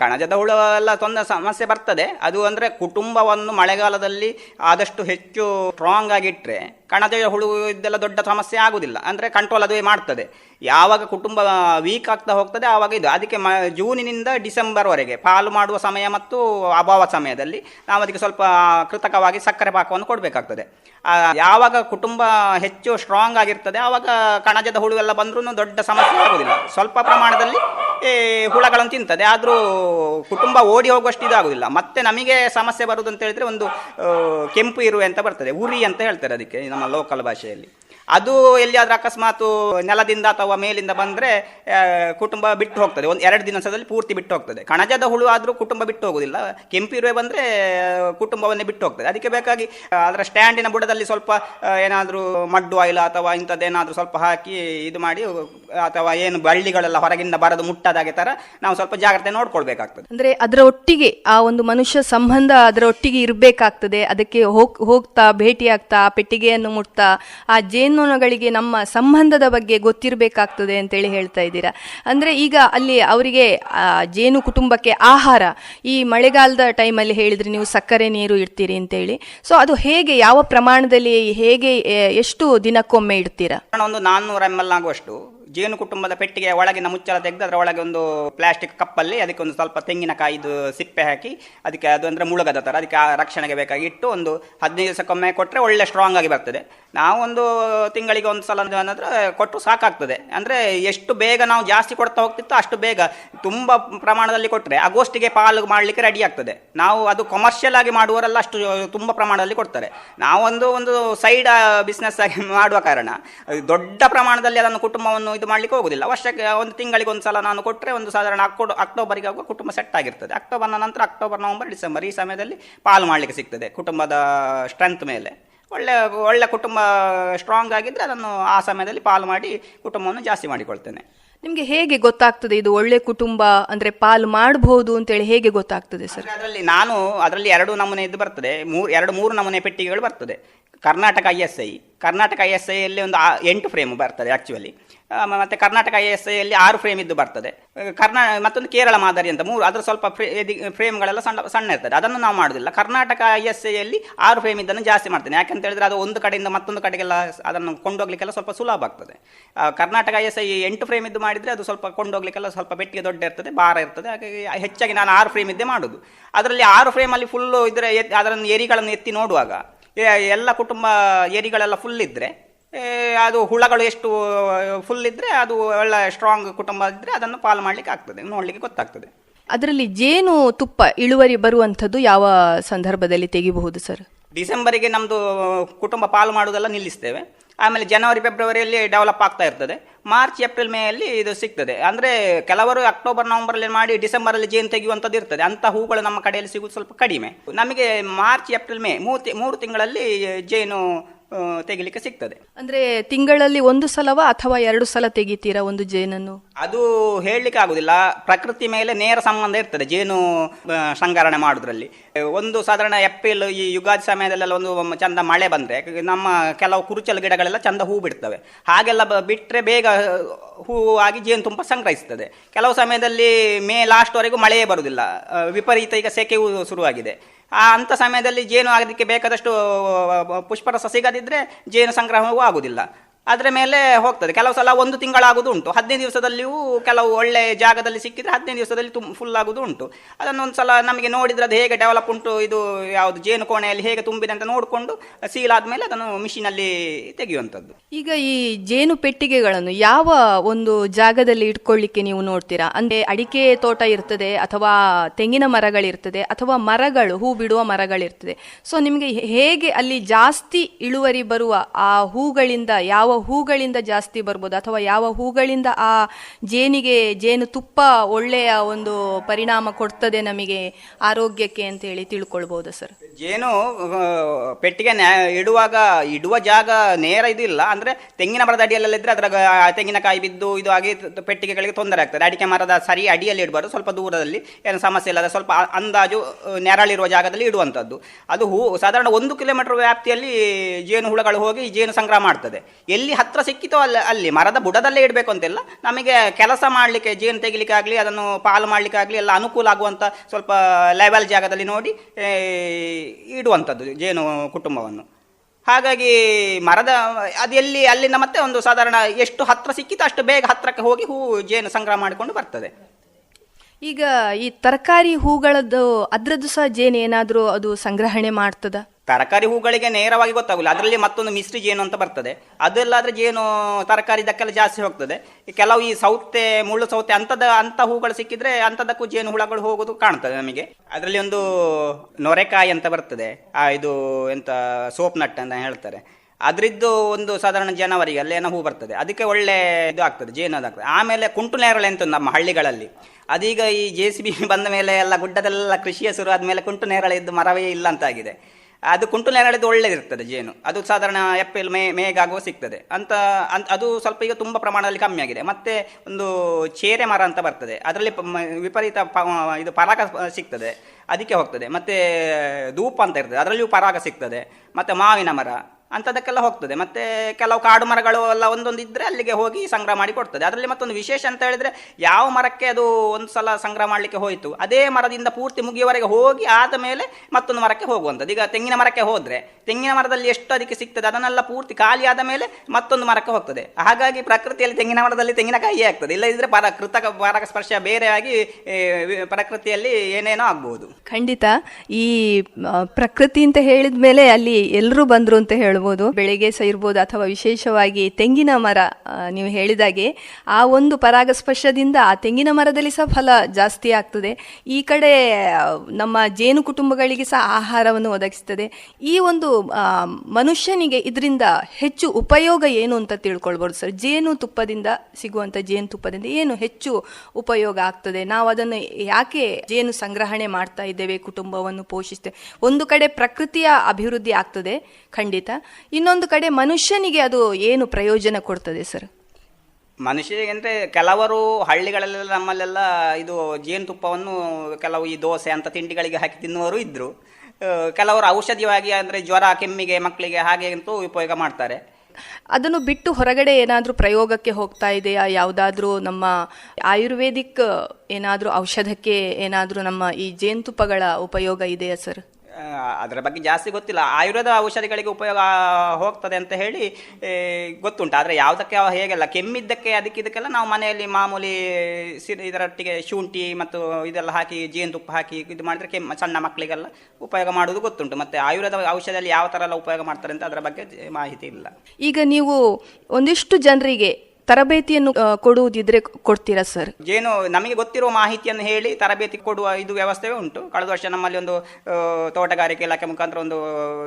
ಕಣಜದ ಹುಳು ಎಲ್ಲ ತೊಂದರೆ ಸಮಸ್ಯೆ ಬರ್ತದೆ. ಅದು ಅಂದರೆ ಕುಟುಂಬವನ್ನು ಮಳೆಗಾಲದಲ್ಲಿ ಆದಷ್ಟು ಹೆಚ್ಚು ಸ್ಟ್ರಾಂಗ್ ಆಗಿಟ್ಟರೆ ಕಣಜದ ಹುಳು ಇದೆಲ್ಲ ದೊಡ್ಡ ಸಮಸ್ಯೆ ಆಗುವುದಿಲ್ಲ ಅಂದರೆ ಕಂಟ್ರೋಲ್ ಅದುವೇ ಮಾಡ್ತದೆ. ಯಾವಾಗ ಕುಟುಂಬ ವೀಕ್ ಆಗ್ತಾ ಹೋಗ್ತದೆ, ಆವಾಗ ಇದು. ಅದಕ್ಕೆ ಮ, ಜೂನಿನಿಂದ ಡಿಸೆಂಬರ್ವರೆಗೆ ಪಾಲು ಮಾಡುವ ಸಮಯ ಮತ್ತು ಅಭಾವ ಸಮಯದಲ್ಲಿ ನಾವು ಅದಕ್ಕೆ ಸ್ವಲ್ಪ ಕೃತಕವಾಗಿ ಸಕ್ಕರೆ ಪಾಕವನ್ನು ಕೊಡಬೇಕಾಗ್ತದೆ. ಯಾವಾಗ ಕುಟುಂಬ ಹೆಚ್ಚು ಸ್ಟ್ರಾಂಗ್ ಆಗಿರ್ತದೆ, ಆವಾಗ ಕಣಜದ ಹುಳು ಎಲ್ಲ ಬಂದ್ರೂ ದೊಡ್ಡ ಸಮಸ್ಯೆ ಆಗುವುದಿಲ್ಲ ಸ್ವಲ್ಪ ಪ್ರಮಾಣದಲ್ಲಿ ಹುಳಗಳನ್ನು ತಿಂತದೆ. ಆದರೂ ಕುಟುಂಬ ಓಡಿ ಹೋಗುವಷ್ಟು ಇದಾಗುವುದಿಲ್ಲ. ಮತ್ತೆ ನಮಗೆ ಸಮಸ್ಯೆ ಬರುವುದು ಅಂತ ಹೇಳಿದ್ರೆ ಒಂದು ಕೆಂಪು ಇರುವೆ ಅಂತ ಬರ್ತದೆ. ಉರಿ ಅಂತ ಹೇಳ್ತಾರೆ ಅದಕ್ಕೆ ನಮ್ಮ ಲೋಕಲ್ ಭಾಷೆಯಲ್ಲಿ. ಅದು ಎಲ್ಲಿಯಾದ್ರೂ ಅಕಸ್ಮಾತ್ ನೆಲದಿಂದ ಅಥವಾ ಮೇಲಿಂದ ಬಂದರೆ ಕುಟುಂಬ ಬಿಟ್ಟು ಹೋಗ್ತದೆ. ಒಂದು ಎರಡು ದಿನಸದಲ್ಲಿ ಪೂರ್ತಿ ಬಿಟ್ಟು ಹೋಗ್ತದೆ. ಕಣಜದ ಹುಳು ಆದರೂ ಕುಟುಂಬ ಬಿಟ್ಟು ಹೋಗುದಿಲ್ಲ. ಕೆಂಪಿರುವೆ ಬಂದ್ರೆ ಕುಟುಂಬವನ್ನೇ ಬಿಟ್ಟು ಹೋಗ್ತದೆ. ಅದಕ್ಕೆ ಬೇಕಾಗಿ ಅದರ ಸ್ಟ್ಯಾಂಡಿನ ಬುಡದಲ್ಲಿ ಸ್ವಲ್ಪ ಏನಾದರೂ ಮಡ್ಡು ಆಯಿಲ್ ಅಥವಾ ಇಂಥದ್ದೇನಾದರೂ ಸ್ವಲ್ಪ ಹಾಕಿ ಇದು ಮಾಡಿ, ಅಥವಾ ಏನು ಬಳ್ಳಿಗಳೆಲ್ಲ ಹೊರಗಿಂದ ಬರದು ಮುಟ್ಟದಾಗೆ ಥರ ನಾವು ಸ್ವಲ್ಪ ಜಾಗ್ರತೆ ನೋಡ್ಕೊಳ್ಬೇಕಾಗ್ತದೆ. ಅಂದ್ರೆ ಅದರ ಒಟ್ಟಿಗೆ ಆ ಒಂದು ಮನುಷ್ಯ ಸಂಬಂಧ ಅದರ ಒಟ್ಟಿಗೆ ಇರಬೇಕಾಗ್ತದೆ. ಅದಕ್ಕೆ ಹೋಗ್, ಹೋಗ್ತಾ, ಭೇಟಿಯಾಗ್ತಾ ಆಗ್ತಾ ಪೆಟ್ಟಿಗೆಯನ್ನು ಮುಟ್ತಾ, ಆ ಜೇನ್ನೊಣಗಳಿಗೆ ನಮ್ಮ ಸಂಬಂಧದ ಬಗ್ಗೆ ಗೊತ್ತಿರಬೇಕಾಗ್ತದೆ ಅಂತೇಳಿ ಹೇಳ್ತಾ ಇದ್ದೀರಾ. ಅಂದರೆ ಈಗ ಅಲ್ಲಿ ಅವರಿಗೆ ಜೇನು ಕುಟುಂಬಕ್ಕೆ ಆಹಾರ, ಈ ಮಳೆಗಾಲದ ಟೈಮಲ್ಲಿ ಹೇಳಿದ್ರಿ ನೀವು ಸಕ್ಕರೆ ನೀರು ಇಡ್ತೀರಿ ಅಂತೇಳಿ. ಸೊ ಅದು ಹೇಗೆ, ಯಾವ ಪ್ರಮಾಣದಲ್ಲಿ ಹೇಗೆ ಎಷ್ಟು ದಿನಕ್ಕೊಮ್ಮೆ ಇಡ್ತೀರಾ? ಒಂದು ನಾನ್ನೂರ ಎಂ ಎಲ್ ಆಗುವಷ್ಟು ಜೇನು ಕುಟುಂಬದ ಪೆಟ್ಟಿಗೆಯ ಒಳಗಿನ ಮುಚ್ಚಳ ತೆಗೆದು ಅದರ ಒಳಗೆ ಒಂದು ಪ್ಲಾಸ್ಟಿಕ್ ಕಪ್ಪಲ್ಲಿ ಅದಕ್ಕೆ ಒಂದು ಸ್ವಲ್ಪ ತೆಂಗಿನಕಾಯಿದು ಸಿಪ್ಪೆ ಹಾಕಿ ಅದಕ್ಕೆ ಅದು ಅಂದರೆ ಮುಳುಗದ ಥರ, ಅದಕ್ಕೆ ಆ ರಕ್ಷಣೆಗೆ ಬೇಕಾಗಿ ಇಟ್ಟು ಒಂದು ಹದಿನೈದು ದಿವಸಕ್ಕೊಮ್ಮೆ ಕೊಟ್ಟರೆ ಒಳ್ಳೆ ಸ್ಟ್ರಾಂಗ್ ಆಗಿ ಬರ್ತದೆ. ನಾವೊಂದು ತಿಂಗಳಿಗೆ ಒಂದು ಸಲ ಅಂದರೆ ಕೊಟ್ಟು ಸಾಕಾಗ್ತದೆ. ಅಂದರೆ ಎಷ್ಟು ಬೇಗ ನಾವು ಜಾಸ್ತಿ ಕೊಡ್ತಾ ಹೋಗ್ತಿತ್ತು ಅಷ್ಟು ಬೇಗ ತುಂಬ ಪ್ರಮಾಣದಲ್ಲಿ ಕೊಟ್ಟರೆ ಆಗೋಸ್ಟಿಗೆ ಪಾಲು ಮಾಡಲಿಕ್ಕೆ ರೆಡಿ ಆಗ್ತದೆ. ನಾವು ಅದು ಕಮರ್ಷಿಯಲ್ ಆಗಿ ಮಾಡುವವರೆಲ್ಲ ಅಷ್ಟು ತುಂಬ ಪ್ರಮಾಣದಲ್ಲಿ ಕೊಡ್ತಾರೆ. ನಾವೊಂದು ಒಂದು ಸೈಡ್ ಬಿಸ್ನೆಸ್ ಆಗಿ ಮಾಡುವ ಕಾರಣ, ದೊಡ್ಡ ಪ್ರಮಾಣದಲ್ಲಿ ಅದನ್ನು ಕುಟುಂಬವನ್ನು ಇದು ಮಾಡ್ಲಿಕ್ಕೆ ಹೋಗುದಿಲ್ಲ. ವರ್ಷಕ್ಕೆ ಒಂದು ತಿಂಗಳಿಗೆ ಒಂದು ಸಲ ನಾನು ಕೊಟ್ಟರೆ ಒಂದು ಸಾಧಾರಣ ಅಕ್ಟೋ ಅಕ್ಟೋಬರಿಗೆ ಆಗುವ ಕುಟುಂಬ ಸೆಟ್ ಆಗಿರ್ತದೆ. ಅಕ್ಟೋಬರ್ನ ನಂತರ ಅಕ್ಟೋಬರ್ ನವಂಬರ್ ಡಿಸೆಂಬರ್ ಈ ಸಮಯದಲ್ಲಿ ಪಾಲು ಮಾಡಲಿಕ್ಕೆ ಸಿಗ್ತದೆ ಕುಟುಂಬದ ಸ್ಟ್ರೆಂತ್ ಮೇಲೆ. ಒಳ್ಳೆ ಒಳ್ಳೆ ಕುಟುಂಬ ಸ್ಟ್ರಾಂಗ್ ಆಗಿದ್ರೆ ಅದನ್ನು ಆ ಸಮಯದಲ್ಲಿ ಪಾಲು ಮಾಡಿ ಕುಟುಂಬವನ್ನು ಜಾಸ್ತಿ ಮಾಡಿಕೊಳ್ತೇನೆ. ನಿಮಗೆ ಹೇಗೆ ಗೊತ್ತಾಗ್ತದೆ ಇದು ಒಳ್ಳೆ ಕುಟುಂಬ ಅಂದರೆ ಪಾಲು ಮಾಡಬಹುದು ಅಂತೇಳಿ ಹೇಗೆ ಗೊತ್ತಾಗ್ತದೆ ಸರ್? ಅದರಲ್ಲಿ ನಾನು ಅದರಲ್ಲಿ ಎರಡು ನಮೂನೆ ಇದು ಬರ್ತದೆ. ಮೂರು ಎರಡು ಮೂರು ನಮೂನೆ ಪೆಟ್ಟಿಗೆಗಳು ಬರ್ತದೆ. Karnataka I S I. Karnataka I S ಐಯಲ್ಲಿ ಒಂದು ಎಂಟು ಫ್ರೇಮ್ ಬರ್ತದೆ ಆ್ಯಕ್ಚುಲಿ ಮತ್ತೆ ಕರ್ನಾಟಕ ಐ ಎಸ್ ಐಯಲ್ಲಿ ಆರು ಫ್ರೇಮ್ ಇದ್ದು ಬರ್ತದೆ. ಕರ್ನಾ, ಮತ್ತೊಂದು ಕೇರಳ ಮಾದರಿ ಅಂತ, ಮೂರು, ಅದರ ಸ್ವಲ್ಪ ಫ್ರೇ ಫ್ರೇಮ್ಗಳೆಲ್ಲ ಸಣ್ಣ ಸಣ್ಣ ಇರ್ತದೆ. ಅದನ್ನು ನಾವು ಮಾಡೋದಿಲ್ಲ. ಕರ್ನಾಟಕ ಐ ಎಸ್ ಐಯಲ್ಲಿ ಆರು ಫ್ರೇಮ್ ಇದ್ದನ್ನು ಜಾಸ್ತಿ ಮಾಡ್ತೇನೆ. ಯಾಕಂತ ಹೇಳಿದ್ರೆ ಅದು ಒಂದು ಕಡೆಯಿಂದ ಮತ್ತೊಂದು ಕಡೆಗೆಲ್ಲ ಅದನ್ನು ಕೊಂಡೋಗ್ಲಿಕ್ಕೆಲ್ಲ ಸ್ವಲ್ಪ ಸುಲಭ ಆಗ್ತದೆ. ಕರ್ನಾಟಕ ಐ ಎಸ್ ಐ ಎಂಟು ಫ್ರೇಮ್ ಇದ್ದು ಮಾಡಿದರೆ ಅದು ಸ್ವಲ್ಪ ಕೊಂಡೋಗ್ಲಿಕ್ಕೆಲ್ಲ ಸ್ವಲ್ಪ ಬೆಟ್ಟಿಗೆ ದೊಡ್ಡ ಇರ್ತದೆ, ಭಾರ ಇರ್ತದೆ. ಹಾಗಾಗಿ ಹೆಚ್ಚಾಗಿ ನಾನು ಆರು ಫ್ರೇಮ್ ಇದ್ದೇ ಮಾಡೋದು. ಅದರಲ್ಲಿ ಆರು ಫ್ರೇಮಲ್ಲಿ ಫುಲ್ಲು ಇದ್ರೆ ಅದರ ಏರಿಗಳನ್ನು ಎತ್ತಿ ನೋಡುವಾಗ ಎಲ್ಲ ಕುಟುಂಬ ಏರಿಗಳೆಲ್ಲ ಫುಲ್ ಇದ್ದರೆ ಅದು ಹುಳಗಳು ಎಷ್ಟು ಫುಲ್ ಇದ್ರೆ ಅದು ಒಳ್ಳೆ ಸ್ಟ್ರಾಂಗ್ ಕುಟುಂಬ ಇದ್ರೆ ಅದನ್ನು ಪಾಲು ಮಾಡ್ಲಿಕ್ಕೆ ಆಗ್ತದೆ ನೋಡ್ಲಿಕ್ಕೆ ಗೊತ್ತಾಗ್ತದೆ. ಅದರಲ್ಲಿ ಜೇನು ತುಪ್ಪ ಇಳುವರಿ ಬರುವಂಥದ್ದು ಯಾವ ಸಂದರ್ಭದಲ್ಲಿ ತೆಗಿಬಹುದು ಸರ್ ಡಿಸೆಂಬರಿಗೆ ನಮ್ಮದು ಕುಟುಂಬ ಪಾಲು ಮಾಡುವುದೆಲ್ಲ ನಿಲ್ಲಿಸ್ತೇವೆ. ಆಮೇಲೆ ಜನವರಿ ಫೆಬ್ರವರಿಯಲ್ಲಿ ಡೆವಲಪ್ ಆಗ್ತಾ ಇರ್ತದೆ. ಮಾರ್ಚ್ ಏಪ್ರಿಲ್ ಮೇಯಲ್ಲಿ ಇದು ಸಿಗ್ತದೆ. ಅಂದರೆ ಕೆಲವರು ಅಕ್ಟೋಬರ್ ನವೆಂಬರಲ್ಲಿ ಮಾಡಿ ಡಿಸೆಂಬರಲ್ಲಿ ಜೇನು ತೆಗೆಯುವಂಥದ್ದು ಇರ್ತದೆ. ಅಂಥ ಹೂಗಳು ನಮ್ಮ ಕಡೆಯಲ್ಲಿ ಸಿಗುವುದು ಸ್ವಲ್ಪ ಕಡಿಮೆ. ನಮಗೆ ಮಾರ್ಚ್ ಏಪ್ರಿಲ್ ಮೇ ಮೂರು ಮೂರು ತಿಂಗಳಲ್ಲಿ ಜೇನು ತೆಗಿಲಿಕ್ಕೆ ಸಿಗ್ತದೆ ಅಂದ್ರೆ ತಿಂಗಳಲ್ಲಿ ಒಂದು ಸಲವ ಅಥವಾ ಎರಡು ಸಲ ತೆಗಿತೀರಾ ಒಂದು ಜೇನನ್ನು? ಅದು ಹೇಳಲಿಕ್ಕೆ ಆಗುದಿಲ್ಲ ಪ್ರಕೃತಿ ಮೇಲೆ ನೇರ ಸಂಬಂಧ ಇರ್ತದೆ ಜೇನು ಸಂಗರಣೆ ಸಂಗ್ರಹಣೆ ಮಾಡೋದ್ರಲ್ಲಿ. ಒಂದು ಸಾಧಾರಣ ಏಪ್ರಿಲ್ ಈ ಯುಗಾದಿ ಸಮಯದಲ್ಲೆಲ್ಲ ಒಂದು ಚಂದ ಮಳೆ ಬಂದರೆ ನಮ್ಮ ಕೆಲವು ಕುರುಚಲು ಗಿಡಗಳೆಲ್ಲ ಚಂದ ಹೂ ಬಿಡ್ತವೆ. ಹಾಗೆಲ್ಲ ಬಿಟ್ಟರೆ ಬೇಗ ಹೂ ಆಗಿ ಜೇನು ತುಂಬ ಸಂಗ್ರಹಿಸ್ತದೆ. ಕೆಲವು ಸಮಯದಲ್ಲಿ ಮೇ ಲಾಸ್ಟ್ವರೆಗೂ ಮಳೆಯೇ ಬರುವುದಿಲ್ಲ ವಿಪರೀತ ಈಗ ಸೆಕೆಯೂ ಶುರುವಾಗಿದೆ. ಆ ಅಂಥ ಸಮಯದಲ್ಲಿ ಜೇನು ಆಗೋದಕ್ಕೆ ಬೇಕಾದಷ್ಟು ಪುಷ್ಪರಸ ಸಿಗದಿದ್ದರೆ ಜೇನು ಸಂಗ್ರಹವೂ ಆಗುವುದಿಲ್ಲ ಅದರ ಮೇಲೆ ಹೋಗ್ತದೆ. ಕೆಲವು ಸಲ ಒಂದು ತಿಂಗಳಾಗೋದು ಉಂಟು. ಹದಿನೈದು ದಿವಸದಲ್ಲಿಯೂ ಕೆಲವು ಒಳ್ಳೆ ಜಾಗದಲ್ಲಿ ಸಿಕ್ಕಿದ್ರೆ ಹದಿನೈದು ದಿವಸದಲ್ಲಿ ತುಂಬ ಫುಲ್ ಆಗೋದು ಉಂಟು. ಅದನ್ನು ಒಂದು ಸಲ ನಮಗೆ ನೋಡಿದ್ರೆ ಅದು ಹೇಗೆ ಡೆವಲಪ್ ಉಂಟು, ಇದು ಯಾವುದು, ಜೇನು ಕೋಣೆಯಲ್ಲಿ ಹೇಗೆ ತುಂಬಿದೆ ಅಂತ ನೋಡಿಕೊಂಡು ಸೀಲ್ ಆದಮೇಲೆ ಅದನ್ನು ಮಿಷಿನಲ್ಲಿ ತೆಗೆಯುವಂಥದ್ದು. ಈಗ ಈ ಜೇನು ಪೆಟ್ಟಿಗೆಗಳನ್ನು ಯಾವ ಒಂದು ಜಾಗದಲ್ಲಿ ಇಟ್ಕೊಳ್ಳಿಕ್ಕೆ ನೀವು ನೋಡ್ತೀರಾ? ಅಂದರೆ ಅಡಿಕೆ ತೋಟ ಇರ್ತದೆ ಅಥವಾ ತೆಂಗಿನ ಮರಗಳಿರ್ತದೆ ಅಥವಾ ಮರಗಳು, ಹೂ ಬಿಡುವ ಮರಗಳಿರ್ತದೆ. ಸೊ ನಿಮಗೆ ಹೇಗೆ ಅಲ್ಲಿ ಜಾಸ್ತಿ ಇಳುವರಿ ಬರುವ ಆ ಹೂಗಳಿಂದ ಯಾವ ಹೂಗಳಿಂದ ಜಾಸ್ತಿ ಬರ್ಬೋದು ಅಥವಾ ಯಾವ ಹೂಗಳಿಂದ ಆ ಜೇನಿಗೆ ಜೇನು ತುಪ್ಪ ಒಳ್ಳೆಯ ಒಂದು ಪರಿಣಾಮ ಕೊಡ್ತದೆ ನಮಗೆ ಆರೋಗ್ಯಕ್ಕೆ ಅಂತ ಹೇಳಿ ತಿಳ್ಕೊಳ್ಬಹುದು ಸರ್. ಜೇನು ಪೆಟ್ಟಿಗೆ ಇಡುವಾಗ, ಇಡುವ ಜಾಗ ನೇರ ಇದಿಲ್ಲ, ಅಂದ್ರೆ ತೆಂಗಿನ ಮರದ ಅಡಿಯಲ್ಲೆಲ್ಲ ಇದ್ರೆ ಅದರ ತೆಂಗಿನಕಾಯಿ ಬಿದ್ದು ಇದು ಆಗಿ ಪೆಟ್ಟಿಗೆಗಳಿಗೆ ತೊಂದರೆ ಆಗ್ತದೆ. ಅಡಿಕೆ ಮರದ ಸರಿ ಅಡಿಯಲ್ಲಿ ಇಡಬಾರ್ದು, ಸ್ವಲ್ಪ ದೂರದಲ್ಲಿ, ಏನು ಸಮಸ್ಯೆ ಇಲ್ಲ ಸ್ವಲ್ಪ ಅಂದಾಜು ನೆರಳಿರುವ ಜಾಗದಲ್ಲಿ ಇಡುವಂಥದ್ದು. ಅದು ಹೂ, ಸಾಧಾರಣ ಒಂದು ಕಿಲೋಮೀಟರ್ ವ್ಯಾಪ್ತಿಯಲ್ಲಿ ಜೇನು ಹುಳಗಳು ಹೋಗಿ ಜೇನು ಸಂಗ್ರಹ ಮಾಡ್ತದೆ. ಎಲ್ಲಿ ಹತ್ರ ಸಿಕ್ಕಿತೋ ಅಲ್ಲಿ ಅಲ್ಲಿ ಮರದ ಬುಡದಲ್ಲೇ ಇಡಬೇಕು ಅಂತಿಲ್ಲ ನಮಗೆ ಕೆಲಸ ಮಾಡಲಿಕ್ಕೆ ಜೇನು ತೆಗಿಲಿಕ್ಕೆ ಆಗಲಿ ಅದನ್ನು ಪಾಲು ಮಾಡಲಿಕ್ಕಾಗಲಿ ಎಲ್ಲ ಅನುಕೂಲ ಆಗುವಂಥ ಸ್ವಲ್ಪ ಲೆವೆಲ್ ಜಾಗದಲ್ಲಿ ನೋಡಿ ಇಡುವಂಥದ್ದು ಜೇನು ಕುಟುಂಬವನ್ನು. ಹಾಗಾಗಿ ಮರದ, ಅದು ಎಲ್ಲಿ, ಅಲ್ಲಿಂದ ಮತ್ತೆ ಒಂದು ಸಾಧಾರಣ ಎಷ್ಟು ಹತ್ರ ಸಿಕ್ಕಿತೋ ಅಷ್ಟು ಬೇಗ ಹತ್ರಕ್ಕೆ ಹೋಗಿ ಹೂ ಜೇನು ಸಂಗ್ರಹ ಮಾಡಿಕೊಂಡು ಬರ್ತದೆ. ಈಗ ಈ ತರಕಾರಿ ಹೂಗಳದ್ದು, ಅದ್ರದ್ದು ಸಹ ಜೇನು ಏನಾದರೂ ಅದು ಸಂಗ್ರಹಣೆ ಮಾಡ್ತದ? ತರಕಾರಿ ಹೂಗಳಿಗೆ ನೇರವಾಗಿ ಗೊತ್ತಾಗಲ್ಲ ಅದರಲ್ಲಿ ಮತ್ತೊಂದು ಮಿಸ್ಟ್ರಿ ಜೇನು ಅಂತ ಬರ್ತದೆ. ಅದೆಲ್ಲಾದ್ರೆ ಜೇನು, ತರಕಾರಿ ಇದಕ್ಕೆಲ್ಲ ಜಾಸ್ತಿ ಹೋಗ್ತದೆ. ಕೆಲವು ಈ ಸೌತೆ, ಮುಳ್ಳು ಸೌತೆ ಅಂಥದ್ದು ಅಂಥ ಹೂಗಳು ಸಿಕ್ಕಿದ್ರೆ ಅಂಥದ್ದಕ್ಕೂ ಜೇನು ಹುಳಗಳು ಹೋಗೋದು ಕಾಣ್ತದೆ ನಮಗೆ. ಅದರಲ್ಲಿ ಒಂದು ನೊರೆಕಾಯಿ ಅಂತ ಬರ್ತದೆ. ಆ, ಇದು ಎಂತ ಸೋಪ್ ನಟ್ ಅಂತ ಹೇಳ್ತಾರೆ. ಅದರಿದ್ದು ಒಂದು ಸಾಧಾರಣ ಜನವರಿಗೆ ಅಲ್ಲಿ ಏನೋ ಹೂ ಬರ್ತದೆ. ಅದಕ್ಕೆ ಒಳ್ಳೆ ಇದು ಆಗ್ತದೆ, ಜೇನು ಅದಾಗ್ತದೆ ಆಮೇಲೆ ಕುಂಟು ನೇರಳೆ ಅಂತ ನಮ್ಮ ಹಳ್ಳಿಗಳಲ್ಲಿ. ಅದೀಗ ಈ ಜೆ ಸಿ ಬಿ ಬಂದ ಮೇಲೆ ಎಲ್ಲ ಗುಡ್ಡದೆಲ್ಲ ಕೃಷಿಯ ಶುರು ಆದಮೇಲೆ ಕುಂಟು ನೇರಳೆ ಇದ್ದು ಮರವೇ ಇಲ್ಲ ಅಂತಾಗಿದೆ. ಅದು ಕುಂಟು ನೇರಳೆದು ಒಳ್ಳೇದಿರ್ತದೆ ಜೇನು. ಅದು ಸಾಧಾರಣ ಏಪ್ರಿಲ್ ಮೇ ಮೇಗಾಗುವ ಸಿಗ್ತದೆ. ಅಂತ ಅಂತ ಅದು ಸ್ವಲ್ಪ ಈಗ ತುಂಬ ಪ್ರಮಾಣದಲ್ಲಿ ಕಮ್ಮಿ ಆಗಿದೆ. ಮತ್ತೆ ಒಂದು ಚೇರೆ ಮರ ಅಂತ ಬರ್ತದೆ. ಅದರಲ್ಲಿ ವಿಪರೀತ ಇದು ಪರಾಗ ಸಿಗ್ತದೆ. ಅದಕ್ಕೆ ಹೋಗ್ತದೆ. ಮತ್ತೆ ಧೂಪ ಅಂತ ಇರ್ತದೆ. ಅದರಲ್ಲಿಯೂ ಪರಾಗ ಸಿಗ್ತದೆ. ಮತ್ತೆ ಮಾವಿನ ಮರ. ಅಂಥದ್ದಕ್ಕೆಲ್ಲ ಹೋಗ್ತದೆ. ಮತ್ತೆ ಕೆಲವು ಕಾಡು ಮರಗಳು ಎಲ್ಲ ಒಂದೊಂದು ಇದ್ರೆ ಅಲ್ಲಿಗೆ ಹೋಗಿ ಸಂಗ್ರಹ ಮಾಡಿ ಕೊಡ್ತದೆ. ಅದರಲ್ಲಿ ಮತ್ತೊಂದು ವಿಶೇಷ ಅಂತ ಹೇಳಿದ್ರೆ ಯಾವ ಮರಕ್ಕೆ ಅದು ಒಂದು ಸಲ ಸಂಗ್ರಹ ಮಾಡಲಿಕ್ಕೆ ಹೋಯಿತು, ಅದೇ ಮರದಿಂದ ಪೂರ್ತಿ ಮುಗಿಯುವವರೆಗೆ ಹೋಗಿ ಆದ ಮೇಲೆ ಮತ್ತೊಂದು ಮರಕ್ಕೆ ಹೋಗುವಂಥದ್ದು. ಈಗ ತೆಂಗಿನ ಮರಕ್ಕೆ ಹೋದ್ರೆ ತೆಂಗಿನ ಮರದಲ್ಲಿ ಎಷ್ಟು ಅದಕ್ಕೆ ಸಿಗ್ತದೆ? ಅದನ್ನೆಲ್ಲ ಪೂರ್ತಿ ಖಾಲಿ ಆದ ಮೇಲೆ ಮತ್ತೊಂದು ಮರಕ್ಕೆ ಹೋಗ್ತದೆ. ಹಾಗಾಗಿ ಪ್ರಕೃತಿಯಲ್ಲಿ ತೆಂಗಿನ ಮರದಲ್ಲಿ ತೆಂಗಿನಕಾಯಿ ಆಗ್ತದೆ. ಇಲ್ಲದಿದ್ರೆ ಪರ ಕೃತಕ ಪರಕ ಸ್ಪರ್ಶ ಬೇರೆಯಾಗಿ ಪ್ರಕೃತಿಯಲ್ಲಿ ಏನೇನೋ ಆಗ್ಬೋದು. ಖಂಡಿತ ಈ ಪ್ರಕೃತಿ ಅಂತ ಹೇಳಿದ ಮೇಲೆ ಅಲ್ಲಿ ಎಲ್ಲರೂ ಬಂದರು ಅಂತ ಹೇಳ್ಬೋದು ಬೆಳೆಗೆ ಸಹ ಇರ್ಬೋದು, ಅಥವಾ ವಿಶೇಷವಾಗಿ ತೆಂಗಿನ ಮರ ನೀವು ಹೇಳಿದಾಗೆ ಆ ಒಂದು ಪರಾಗಸ್ಪರ್ಶದಿಂದ ಆ ತೆಂಗಿನ ಮರದಲ್ಲಿ ಸಹ ಫಲ ಜಾಸ್ತಿ ಆಗ್ತದೆ. ಈ ಕಡೆ ನಮ್ಮ ಜೇನು ಕುಟುಂಬಗಳಿಗೆ ಸಹ ಆಹಾರವನ್ನು ಒದಗಿಸ್ತದೆ. ಈ ಒಂದು ಮನುಷ್ಯನಿಗೆ ಇದರಿಂದ ಹೆಚ್ಚು ಉಪಯೋಗ ಏನು ಅಂತ ತಿಳ್ಕೊಳ್ಬೋದು ಸರ್? ಜೇನು ತುಪ್ಪದಿಂದ ಸಿಗುವಂತ ಜೇನು ತುಪ್ಪದಿಂದ ಏನು ಹೆಚ್ಚು ಉಪಯೋಗ ಆಗ್ತದೆ? ನಾವು ಅದನ್ನು ಯಾಕೆ ಜೇನು ಸಂಗ್ರಹಣೆ ಮಾಡ್ತಾ ಇದ್ದೇವೆ ಕುಟುಂಬವನ್ನು ಪೋಷಿಸ್ತೇವೆ ಒಂದು ಕಡೆ ಪ್ರಕೃತಿಯ ಅಭಿವೃದ್ಧಿ ಆಗ್ತದೆ, ಖಂಡಿತ. ಇನ್ನೊಂದು ಕಡೆ ಮನುಷ್ಯನಿಗೆ ಅದು ಏನು ಪ್ರಯೋಜನ ಕೊಡ್ತದೆ ಸರ್? ಮನುಷ್ಯರಿಗೆ ಅಂದರೆ ಕೆಲವರು ಹಳ್ಳಿಗಳಲ್ಲೆಲ್ಲ ನಮ್ಮಲ್ಲೆಲ್ಲ ಇದು ಜೇನುತುಪ್ಪವನ್ನು ಕೆಲವು ಈ ದೋಸೆ ಅಂತ ತಿಂಡಿಗಳಿಗೆ ಹಾಕಿ ತಿನ್ನುವರು ಇದ್ದರು ಕೆಲವರು ಔಷಧಿಯಾಗಿ ಅಂದರೆ ಜ್ವರ ಕೆಮ್ಮಿಗೆ ಮಕ್ಕಳಿಗೆ ಹಾಗೆ ಅಂತೂ ಉಪಯೋಗ ಮಾಡ್ತಾರೆ. ಅದನ್ನು ಬಿಟ್ಟು ಹೊರಗಡೆ ಏನಾದರೂ ಪ್ರಯೋಗಕ್ಕೆ ಹೋಗ್ತಾ ಇದೆಯಾ? ಯಾವುದಾದ್ರೂ ನಮ್ಮ ಆಯುರ್ವೇದಿಕ್ ಏನಾದರೂ ಔಷಧಕ್ಕೆ ಏನಾದರೂ ನಮ್ಮ ಈ ಜೇನುತುಪ್ಪಗಳ ಉಪಯೋಗ ಇದೆಯಾ ಸರ್? ಅದರ ಬಗ್ಗೆ ಜಾಸ್ತಿ ಗೊತ್ತಿಲ್ಲ. ಆಯುರ್ವೇದ ಔಷಧಿಗಳಿಗೆ ಉಪಯೋಗ ಹೋಗ್ತದೆ ಅಂತ ಹೇಳಿ ಗೊತ್ತುಂಟು. ಆದರೆ ಯಾವುದಕ್ಕೆ ಯಾವ ಹೇಗೆಲ್ಲ? ಕೆಮ್ಮಿದ್ದಕ್ಕೆ ಅದಕ್ಕೆ ಇದಕ್ಕೆಲ್ಲ ನಾವು ಮನೆಯಲ್ಲಿ ಮಾಮೂಲಿ ಸಿರಿ ಇದರೊಟ್ಟಿಗೆ ಶುಂಠಿ ಮತ್ತು ಇದೆಲ್ಲ ಹಾಕಿ, ಜೇನುತುಪ್ಪ ಹಾಕಿ ಇದು ಮಾಡಿದರೆ ಕೆಮ್ಮ ಸಣ್ಣ ಮಕ್ಕಳಿಗೆಲ್ಲ ಉಪಯೋಗ ಮಾಡುವುದು ಗೊತ್ತುಂಟು. ಮತ್ತು ಆಯುರ್ವೇದ ಔಷಧಿಯಲ್ಲಿ ಯಾವ ಥರ ಎಲ್ಲ ಉಪಯೋಗ ಮಾಡ್ತಾರೆ ಅಂತ ಅದರ ಬಗ್ಗೆ ಮಾಹಿತಿ ಇಲ್ಲ. ಈಗ ನೀವು ಒಂದಿಷ್ಟು ಜನರಿಗೆ ತರಬೇತಿಯನ್ನು ಕೊಡುವುದಿದ್ರೆ ಕೊಡ್ತೀರಾ ಸರ್? ಏನು, ನಮಗೆ ಗೊತ್ತಿರುವ ಮಾಹಿತಿಯನ್ನು ಹೇಳಿ ತರಬೇತಿ ಕೊಡುವ ಇದು ವ್ಯವಸ್ಥೆ ಉಂಟು. ಕಳೆದ ವರ್ಷ ನಮ್ಮಲ್ಲಿ ಒಂದು ತೋಟಗಾರಿಕೆ ಇಲಾಖೆ ಮುಖಾಂತರ ಒಂದು,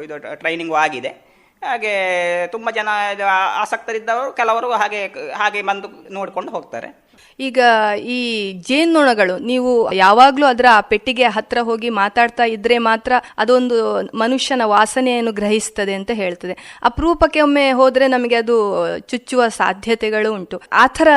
ಇದು ಟ್ರೈನಿಂಗು ಆಗಿದೆ. ಹಾಗೆ ತುಂಬ ಜನ ಆಸಕ್ತರಿದ್ದವರು, ಕೆಲವರು ಹಾಗೆ ಹಾಗೆ ಬಂದು ನೋಡಿಕೊಂಡು ಹೋಗ್ತಾರೆ. ಈಗ ಈ ಜೇನ್ನೊಣಗಳು, ನೀವು ಯಾವಾಗಲೂ ಅದರ ಪೆಟ್ಟಿಗೆ ಹತ್ರ ಹೋಗಿ ಮಾತಾಡ್ತಾ ಇದ್ರೆ ಮಾತ್ರ ಅದೊಂದು ಮನುಷ್ಯನ ವಾಸನೆಯನ್ನು ಗ್ರಹಿಸ್ತದೆ ಅಂತ ಹೇಳ್ತದೆ. ಅಪರೂಪಕ್ಕೆ ಒಮ್ಮೆ ಹೋದ್ರೆ ನಮಗೆ ಅದು ಚುಚ್ಚುವ ಸಾಧ್ಯತೆಗಳು ಉಂಟು. ಆ ಥರ